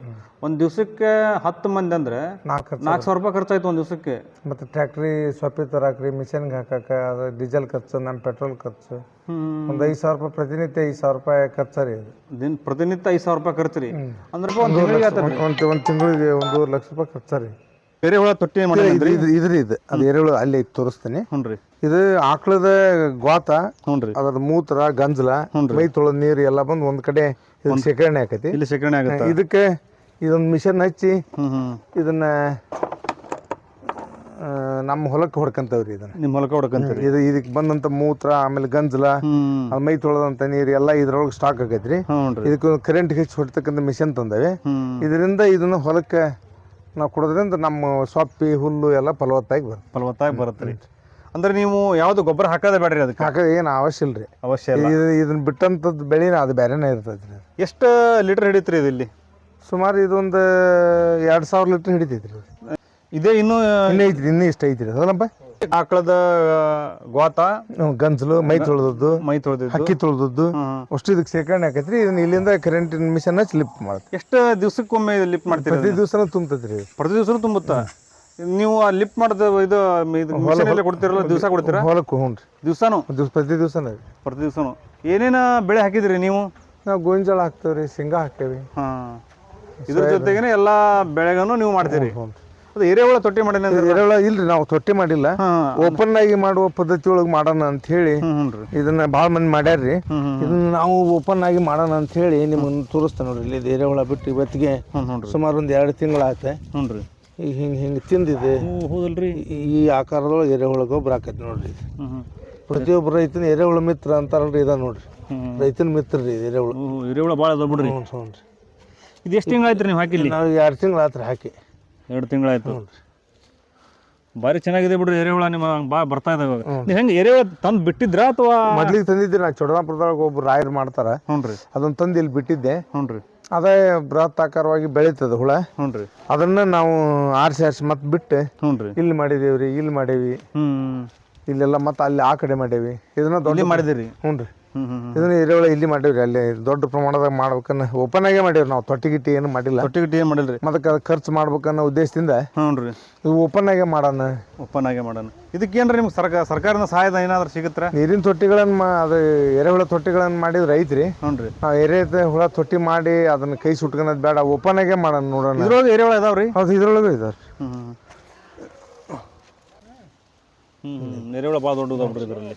ಒಂದು ದಿವ್ಸಕ್ಕೆ ಹತ್ತು ಮಂದಿ ಅಂದ್ರೆ ನಾಲ್ಕು ಸಾವಿರ ರೂಪಾಯಿ ಖರ್ಚಾಯ್ತು ಒಂದು ದಿವ್ಸಕ್ಕೆ. ಮತ್ತು ಟ್ರ್ಯಾಕ್ಟ್ರಿ ಸೊಪ್ಪಿ ತರಾಕ್ರಿ ಮಿಷನ್ಗೆ ಹಾಕಕ್ಕೆ ಅದು ಡೀಸೆಲ್ ಖರ್ಚು ನಮ್ಮ ಪೆಟ್ರೋಲ್ ಖರ್ಚು. ಒಂದು ಐದು ಸಾವಿರ ರೂಪಾಯಿ ಪ್ರತಿನಿತ್ಯ ಐದು ಸಾವಿರ ರೂಪಾಯಿ ಖರ್ಚು ರೀ ಅದು. ದಿನ ಪ್ರತಿನಿತ್ಯ ಐದು ಸಾವಿರ ರೂಪಾಯಿ ಖರ್ಚು ರೀ. ಅಂದ್ರೆ ಒಂದು ಒಂದು ಒಂದು ತಿಂಗಳಿಗೆ ಒಂದೂವರೆ ಲಕ್ಷ ರೂಪಾಯಿ ಖರ್ಚು ರೀ. ಬೇರೆ ಹುಳ ತೊಟ್ಟಿ ಮಾಡಿ ಇದು ಇದು ಇದ್ರಿ ಇದು. ಅದು ಎರೆಹುಳು ಅಲ್ಲಿ ತೋರಿಸ್ತೇನೆ. ಇದು ಆಕಳದ ಗೋತ ಹುನ್ರಿ ಅದರ ಮೂತ್ರ ಗಂಜಲ ಮೈ ತೊಳೆದ ನೀರು ಎಲ್ಲ ಬಂದು ಒಂದ್ ಕಡೆ ಶೇಖರಣೆ ಆಕತಿ. ಇಲ್ಲಿ ಶೇಖರಣೆ ಆಗುತ್ತೆ? ಇದಕ್ಕೆ ಇದೊಂದು ಮಿಷನ್ ಹಚ್ಚಿ ಇದನ್ನ ಆ, ನಮ್ಮ ಹೊಲಕ್ಕೆ ಹೊಡ್ಕಂತವ್ರಿ ಇದನ್ನ. ನಿಮ್ಮ ಹೊಲಕ್ಕೆ ಹೊಡ್ಕಂತೀರಿ ಇದು ಇದಕ್ಕೆ ಬಂದಂತ ಮೂತ್ರ ಆಮೇಲೆ ಗಂಜಲ ಅದು ಮೈ ತೊಳೆದಂತ ನೀರು ಎಲ್ಲ ಇದ್ರೊಳಗೆ ಸ್ಟಾಕ್ ಆಗೈತ್ರಿ. ಹ್ಞೂ ರೀ. ಇದಕ್ಕೆ ಕರೆಂಟ್ ಹೆಚ್ಚು ಹೊಡ್ತಕ್ಕಂಥ ಮಿಷನ್ ತಂದವೆ. ಇದರಿಂದ ಇದನ್ನ ಹೊಲಕ್ಕೆ ನಾವು ಕೊಡೋದ್ರಿಂದ ನಮ್ಮ ಸೊಪ್ಪಿ ಹುಲ್ಲು ಎಲ್ಲ ಫಲವತ್ತಾಗಿ ಬರುತ್ತೆ. ಫಲವತ್ತಾಗಿ ಬರುತ್ತೆ ರೀ. ಅಂದ್ರೆ ನೀವು ಯಾವ್ದು ಗೊಬ್ಬರ ಹಾಕೋದೇ ಬೇಡ್ರಿ ಅದಕ್ಕೆ? ಹಾಕೋದು ಏನು ಅವಶ್ಯ ಇಲ್ರಿ. ಅವಶ್ಯ ಇಲ್ಲ. ಇದು ಇದನ್ನ ಬಿಟ್ಟಂಥದ್ದು ಬೆಳೆನ ಅದು ಬೇರೆನೇ ಇರ್ತೈತಿ ರೀ ಎಷ್ಟು ಲೀಟರ್ ಹಿಡಿತ್ರಿ ಇದು ಇಲ್ಲಿ? ಸುಮಾರು ಇದೊಂದು ಎರಡು ಸಾವಿರ ಲೀಟ್ರ್ ಹಿಡಿತೈತಿ ರೀ ಇದೇ ಇನ್ನೂ ಇನ್ನೂ ಐತ್ರಿ ಇನ್ನೂ ಇಷ್ಟ ಐತ್ರಿ. ಅದಲ್ಲಪ್ಪ ಆಕಳದ ಗೋತ ಗಂಜಲು ಮೈ ತೊಳೆದದ್ದು ಮೈ ತೊಳೆದಿದ್ದು ಅಕ್ಕಿ ತೊಳೆದದ್ದು. ಅಷ್ಟು ಇದಕ್ಕೆ ಶೇಖರಣೆ ಆಕೈತ್ರಿ ಇದನ್ನ ಇಲ್ಲಿಂದ ಕರೆಂಟ್ ಮಿಷನ್ ಲಿಫ್ಟ್ ಮಾಡುತ್ತೆ ಎಷ್ಟು ದಿವಸಕ್ಕೊಮ್ಮೆ ಲಿಫ್ಟ್ ಮಾಡ್ತೀರಿ ಪ್ರತಿ ದಿವಸನೂ ತುಂಬತೈತಿ ಪ್ರತಿ ದಿವಸ ತುಂಬುತ್ತಾ? ನೀವು ಆ ಲಿಫ್ಟ್ ಮಾಡಿದ ಇದು ಎಲ್ಲ ಕೊಡ್ತೀರಲ್ಲ ದಿವಸ ಕೊಡ್ತೀರಾ? ಹೊಲಕ್ಕೆ ಹ್ಞೂ ದಿವಸನೂ? ದಿವ್ಸ ಪ್ರತಿ ದಿವಸನೂ ಪ್ರತಿ ದಿವಸನೂ. ಏನೇನ ಬೆಳೆ ಹಾಕಿದ್ರಿ ನೀವು? ನಾವು ಗೋವಿನ ಹಾಕ್ತೇವ್ರಿ ಶೇಂಗಾ ಹಾಕ್ತೇವೆ ಹಾ. ಇದ್ರ ಜೊತೆಗೇನೆ ಎಲ್ಲಾ ಬೆಳೆಗಳನ್ನು ನೀವು ಮಾಡ್ತೀರಿ. ಹ್ಞೂ ಅದು ಎರೆಹುಳ ತೊಟ್ಟಿ ಮಾಡಿ ಎರೆಹುಳ ಇಲ್ರಿ ನಾವು ತೊಟ್ಟಿ ಮಾಡಿಲ್ಲ. ಓಪನ್ ಆಗಿ ಮಾಡುವ ಪದ್ಧತಿ ಒಳಗೆ ಮಾಡೋಣ ಅಂತ ಹೇಳಿ ಇದನ್ನ ಭಾಳ ಮಂದಿ ಮಾಡ್ಯಾರ್ರಿ. ಇದನ್ನ ನಾವು ಓಪನ್ ಆಗಿ ಮಾಡೋಣ ಅಂತ ಹೇಳಿ ನಿಮ್ಮನ್ನು ತೋರಿಸ್ತೇನೆ ನೋಡ್ರಿ. ಇಲ್ಲಿ ಎರೆಹುಳ ಬಿಟ್ಟು ಇವತ್ತಿಗೆ ಸುಮಾರು ಒಂದು ಎರಡು ತಿಂಗಳಾಯ್ತೆ ಹ್ಞೂ ರೀ. ಈಗ ಹಿಂಗೆ ಹಿಂಗೆ ತಿಂದಿದೆ. ಹೌದಲ್ರಿ. ಈ- ಆಕಾರದೊಳಗೆ ಎರೆಹುಳ ಗೊಬ್ಬರ ಆಕೈತಿ ನೋಡ್ರಿ. ಪ್ರತಿಯೊಬ್ಬ ರೈತನ ಎರೆಹುಳ ಮಿತ್ರ ಅಂತಾರಲ್ರಿ ಇದ ನೋಡ್ರಿ. ರೈತನ ಮಿತ್ರ ರೀ ಎರೆಹುಳ ಎರೆಹುಳ ಭಾಳ ಅದ ಬಿಡ್ರಿ. ಹ್ಞೂ ಹ್ಞೂ ರೀ. ಇದು ಎಷ್ಟು ತಿಂಗಳಾಯ್ತು ನೀವು ಹಾಕಿಲ್ಲಿ? ನಾವು ಎರಡು ತಿಂಗಳಾತ್ರಿ ಹಾಕಿ. ಎರಡು ತಿಂಗಳಾಯ್ತು. ಭಾರಿ ಚೆನ್ನಾಗಿದೆ ಬಿಡ್ರಿ ಎರೆಹುಳ ನಿಮ್ಮ ಬಾ ಬರ್ತಾ ಇದೆ ಇವಾಗ. ನೀವು ಹೆಂಗೆ ಎರೆಹುಳ ತಂದು ಬಿಟ್ಟಿದ್ರ ಅಥವಾ? ಮೊದ್ಲಿಗೆ ತಂದಿದ್ದೆ ನಾ ಚೊಡನಾಪುರದೊಳಗೆ ಒಬ್ರು ರಾಯರು ಮಾಡ್ತಾರ. ಹ್ಞೂ ರೀ. ಅದನ್ನ ತಂದು ಇಲ್ಲಿ ಬಿಟ್ಟಿದ್ದೆ. ಹ್ಞೂ ರೀ. ಅದೇ ಬೃಹತ್ ಆಕಾರವಾಗಿ ಬೆಳೀತದ ಹುಳ. ಹ್ಞೂ ರೀ. ಅದನ್ನ ನಾವು ಆರಿಸಿ ಆರಿಸಿ ಮತ್ತೆ ಬಿಟ್ಟು ಹ್ಞೂ ರೀ. ಇಲ್ಲಿ ಮಾಡಿದೇವ್ರಿ ಇಲ್ಲಿ ಮಾಡೇವಿ. ಹ್ಞೂ ಇಲ್ಲೆಲ್ಲ ಮತ್ತೆ ಅಲ್ಲಿ ಆ ಕಡೆ ಮಾಡೇವಿ. ಇದನ್ನ ದೊಡ್ಡ ಮಾಡಿದಿರಿ. ರೀ. ಹ್ಞೂ ಇದನ್ನ ಇರೋಳ ಇಲ್ಲಿ ಮಾಡಿವ್ರಿ ಅಲ್ಲಿ ದೊಡ್ಡ ಪ್ರಮಾಣದಾಗ ಮಾಡ್ಬೇಕನ್ನ ಓಪನ್ ಆಗೇ ಮಾಡಿವ್ರಿ ನಾವು. ತೊಟ್ಟಿ ಗಿಟ್ಟಿ ಏನು ಮಾಡಿಲ್ಲ. ತೊಟ್ಟಿ ಗಿಟ್ಟಿ ಏನು ಮಾಡಿಲ್ರಿ? ಅದಕ್ಕೆ ಅದು ಖರ್ಚು ಮಾಡ್ಬೇಕನ್ನೋ ಉದ್ದೇಶದಿಂದ ಹ್ಞೂ ರೀ ಇದು ಓಪನ್ ಆಗೇ ಮಾಡೋಣ. ಓಪನ್ ಆಗೇ ಮಾಡೋಣ. ಇದಕ್ಕೇನ್ರಿ ನಿಮ್ಗೆ ಸರ್ಕಾರ ಸರ್ಕಾರದಿಂದ ಸಹಾಯದ ಏನಾದ್ರು ಸಿಗುತ್ತಾ? ನೀರಿನ ತೊಟ್ಟಿಗಳನ್ನ ಮಾ ಅದು ಎರೆಹುಳ ತೊಟ್ಟಿಗಳನ್ನ ಮಾಡಿದ್ರೆ ಐತ್ರಿ. ಹ್ಞೂ ರೀ ನಾವು ಎರೆ ಹುಳ ತೊಟ್ಟಿ ಮಾಡಿ ಅದನ್ನ ಕೈ ಸುಟ್ಕೊಳೋದು ಬೇಡ ಓಪನ್ ಆಗೇ ಮಾಡೋಣ ನೋಡೋಣ. ಇದ್ರೊಳಗೆ ಎರೆಹುಳ ಇದಾವ್ರಿ? ರೀ ಹೌದು ಇದ್ರೊಳಗೂ ಇದಾರೆ ಹ್ಞೂ ಎರೆಹುಳ ಭಾಳ ದೊಡ್ಡದು ಇದರಲ್ಲಿ.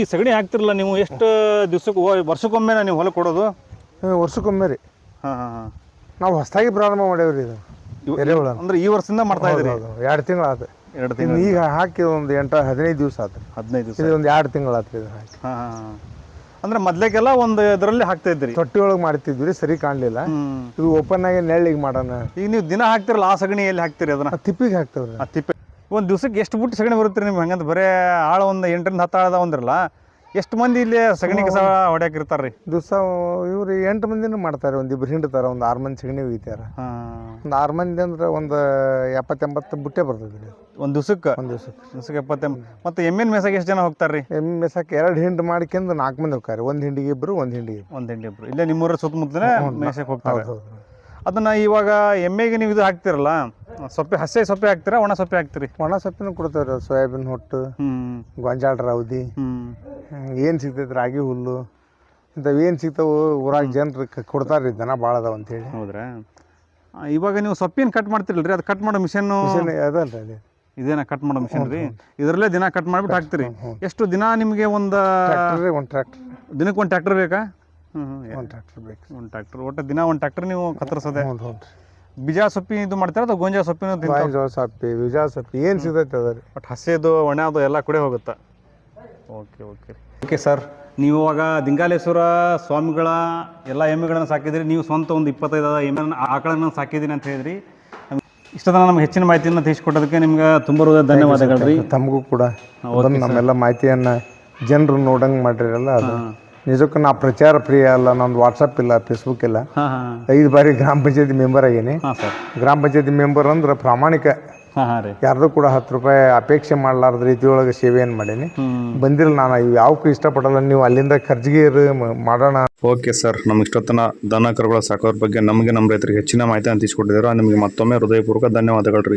ಈ ಸಗಣಿ ಹಾಕ್ತಿರಲ್ಲ ನೀವು ಎಷ್ಟು ದಿವ್ಸಕ್ಕೆ ವರ್ಷಕ್ಕೊಮ್ಮೆ ನೀವು ಹೊಲ ಕೊಡೋದು? ವರ್ಷಕ್ಕೊಮ್ಮೆ ರೀ. ಹಾಂ ಹಾಂ ಹಾಂ. ನಾವು ಹೊಸದಾಗಿ ಪ್ರಾರಂಭ ಮಾಡೇವ್ರಿ ಇದು. ಎರೆಹುಳ ಅಂದ್ರೆ ಈ ವರ್ಷದಿಂದ ಮಾಡ್ತಾ ಇದ್ರಿ ಎರಡು ತಿಂಗಳು ಆತು. ಎರಡು ತಿಂಗಳು ಈಗ ಹಾಕಿ ಒಂದು ಎಂಟು ಹದಿನೈದು ದಿವಸ ಆತು. ಹದಿನೈದು ದಿವಸ ಇದು ಒಂದು ಎರಡು ತಿಂಗಳು ಆತು ಇದು ಹಾಕಿ. ಹಾಂ ಅಂದ್ರೆ ಮೊದ್ಲೇಕೆಲ್ಲ ಒಂದು ಇದರಲ್ಲಿ ಹಾಕ್ತಾ ಇದ್ರಿ ತೊಟ್ಟಿ ಒಳಗೆ ಮಾಡ್ತಿದ್ವಿ ಸರಿ ಕಾಣಲಿಲ್ಲ. ಇದು ಓಪನ್ ಆಗಿ ನೆಳ್ಳಿಗೆ ಮಾಡೋಣ. ಈಗ ನೀವು ದಿನ ಹಾಕ್ತಿರಲ್ಲ ಆ ಸಗಣಿ ಎಲ್ಲಿ ಹಾಕ್ತೀರಿ ಅದನ್ನ? ತಿಪ್ಪಿಗೆ ಹಾಕ್ತೇವ್ರಿ. ಆ ತಿಪ್ಪೆ ಒಂದು ದಿವ್ಸಕ್ಕೆ ಎಷ್ಟು ಬುಟ್ಟಿ ಸಗಣಿ ಬರುತ್ತೆ ನಿಮ್ಗೆ? ಹಂಗಂತ ಬರೇ ಆಳ ಒಂದು ಎಂಟರಿಂದ ಹತ್ತು ಆಳದ ಒಂದಿರಲ್ಲ? ಎಷ್ಟು ಮಂದಿ ಇಲ್ಲಿ ಸಗಣಿ ಕಸ ಹೊಡ್ಯಾಕಿರ್ತಾರೆ ರೀ ದಿವಸ ಇವ್ರು ಎಂಟು ಮಂದಿನೂ ಮಾಡ್ತಾರೆ ಒಂದಿಬ್ರು ಹಿಂಡ್ತಾರೆ ಒಂದು ಆರು ಮಂದಿ ಸಗಣಿ ಒಯ್ತಾರೆ. ಒಂದು ಆರು ಮಂದಿ ಅಂದ್ರೆ ಒಂದು ಎಪ್ಪತ್ತೆಂಬತ್ತು ಬುಟ್ಟೆ ಬರ್ತದೆ ರೀ. ಒಂದು ದಿವ್ಸಕ್ಕೆ? ಒಂದು ದಿವ್ಸಕ್ಕೆ. ದಿವ್ಸಕ್ಕೆ ಎಪ್ಪತ್ತೆ ಮತ್ತು ಎಮ್ಮಿನ ಮೇಸಾಗ ಎಷ್ಟು ಜನ ಹೋಗ್ತಾರ್ರಿ? ಎಮ್ಮೆ ಮೇಸಕ್ಕೆ ಎರಡು ಹಿಂಡು ಮಾಡ್ಕೊಂಡು ನಾಲ್ಕು ಮಂದಿ ಹೋಗ್ತಾರೆ ಒಂದು ಹಿಂಡಿಗೆ ಇಬ್ಬರು ಒಂದು ಹಿಂಡಿಗೆ ಒಂದು ಹಿಂಡಿ ಇಬ್ಬರು ಇಲ್ಲೇ ನಿಮ್ಮೂರ ಸುತ್ತಮುತ್ತಲೇ ಮೇಸಕ್ಕೆ ಹೋಗ್ತಾರೆ. ಅದನ್ನ ಇವಾಗ ಎಮ್ಮೆಗೆ ನೀವು ಇದು ಹಾಕ್ತಿರಲ್ಲ ಸೊಪ್ಪೆ ಹಸಿ ಸೊಪ್ಪೆ ಹಾಕ್ತೀರ ಒಣ ಸೊಪ್ಪೆ ಹಾಕ್ತೀರಿ? ಒಣ ಸೊಪ್ಪಿನೂ ಕೊಡ್ತೇವ್ರಿ ಸೋಯಾಬೀನ್ ಹೊಟ್ಟು ಗೊಂಜಾಳ ರೌದಿ ಏನು ಸಿಗ್ತೈತೆ ರಾಗಿ ಹುಲ್ಲು ಇಂಥವು ಏನು ಸಿಗ್ತಾವು ಊರಾಗ ಜನರು ಕೊಡ್ತಾರ್ರಿ ದನ ಭಾಳ ಅದಾವ ಅಂತೇಳಿ ಹೌದ್ರಾ? ಆ, ಇವಾಗ ನೀವು ಸೊಪ್ಪಿನ ಕಟ್ ಮಾಡ್ತಿರಲ್ರಿ ಅದು ಕಟ್ ಮಾಡೋ ಮಿಷನ್ ಮಿಷನ್ ಅದಲ್ರಿ ಅದೇ. ಇದೇನ ಕಟ್ ಮಾಡೋ ಮಿಷನ್ ರೀ? ಇದರಲ್ಲೇ ದಿನ ಕಟ್ ಮಾಡ್ಬಿಟ್ಟು ಹಾಕ್ತೀರಿ. ಎಷ್ಟು ದಿನ ನಿಮಗೆ ಒಂದು ಟ್ರ್ಯಾಕ್ಟರ್ ಒಂದು ಟ್ರ್ಯಾಕ್ಟರ್. ದಿನಕ್ಕೆ ಒಂದು ಟ್ರ್ಯಾಕ್ಟರ್ ಬೇಕಾ? ಹ್ಞೂ ಒಂದು ಟ್ರ್ಯಾಕ್ಟರ್ ಬೇಕು. ಒಂದು ಟ್ರ್ಯಾಕ್ಟರ್ ಒಟ್ಟು ದಿನ ಒಂದು ಟ್ರ್ಯಾಕ್ಟರ್ ನೀವು ಕತ್ತರಿಸೋದೆ. ಹ್ಞೂ ಹ್ಞೂ ಬೀಜ ಸೊಪ್ಪಿ ಇದು ಮಾಡ್ತಾರೆ ಅಥವಾ ಗೋಂಜಾ ಸೊಪ್ಪಿನ ಜೋಳ ಸೊಪ್ಪಿ ಬೀಜ ಸೊಪ್ಪಿ ಏನು ಸಿಗ್ತೈತೆ ಅದ್ರಿ ಬಟ್ ಹಸಿದು ಒಣದು ಎಲ್ಲ ಕೂಡ ಹೋಗುತ್ತೆ? Okay okay. Okay sir. ನೀವು ಇವಾಗ ದಿಂಗಾಲೇಶ್ವರ ಸ್ವಾಮಿಗಳ ಎಲ್ಲ ಎಮ್ಮೆಗಳನ್ನು ಸಾಕಿದ್ರಿ ನೀವು ಸ್ವಂತ ಒಂದು ಇಪ್ಪತ್ತೈದು ಎಮ್ಮೆ ಆಕಳನ್ನು ಸಾಕಿದ್ದೀನಿ ಅಂತ ಹೇಳಿದ್ರಿ. ಇಷ್ಟದ ನಮ್ಗೆ ಹೆಚ್ಚಿನ ಮಾಹಿತಿಯನ್ನು ತಿಳಿಸ್ಕೊಟ್ಟೋದಕ್ಕೆ ನಿಮ್ಗೆ ತುಂಬ ಧನ್ಯವಾದಗಳು ರೀ. ತಮಗೂ ಕೂಡ. ನಮ್ಮೆಲ್ಲ ಮಾಹಿತಿಯನ್ನು ಜನರು ನೋಡಂಗೆ ಮಾಡಿರಲ್ಲ ಅದು. ನಿಜಕ್ಕೂ ನಾ ಪ್ರಚಾರ ಪ್ರಿಯ ಅಲ್ಲ ನಂದು ವಾಟ್ಸಪ್ ಇಲ್ಲ ಫೇಸ್ಬುಕ್ ಇಲ್ಲ. ಹಾಂ ಹಾಂ. ಐದು ಬಾರಿ ಗ್ರಾಮ ಪಂಚಾಯತಿ ಮೆಂಬರ್ ಆಗೇನಿ. ಹಾಂ ಸರ್. ಗ್ರಾಮ ಪಂಚಾಯತಿ ಮೆಂಬರ್ ಅಂದ್ರೆ ಪ್ರಾಮಾಣಿಕ. ಹಾಂ ಹಾಂ ರೀ. ಯಾರ್ದು ಕೂಡ ಹತ್ತು ರೂಪಾಯಿ ಅಪೇಕ್ಷೆ ಮಾಡಲಾರ್ದ ರೀತಿಯೊಳಗೆ ಸೇವೆಯನ್ನು ಮಾಡೀನಿ. ಬಂದಿರಲ್ಲ ಬಂದಿಲ್ಲ ನಾನು ಇವು ಯಾವಕ್ಕೂ ಇಷ್ಟಪಡಲ್ಲ ನೀವು ಅಲ್ಲಿಂದ ಖರ್ಚಿಗೆ ಇರು, ಮಾಡೋಣ. ಓಕೆ ಸರ್ ನಮ್ಗೆ ಇಷ್ಟೊತ್ತನ ದನ ಕರುಗಳ ಸಾಕೋದ್ರ ಬಗ್ಗೆ ನಮಗೆ ನಮ್ಮ ರೈತರಿಗೆ ಹೆಚ್ಚಿನ ಮಾಹಿತಿಯನ್ನು ತಿಳಿಸ್ಕೊಟ್ಟಿದ್ದೀರಾ ನಿಮಗೆ ಮತ್ತೊಮ್ಮೆ ಹೃದಯಪೂರ್ವಕ ಧನ್ಯವಾದಗಳು ರೀ.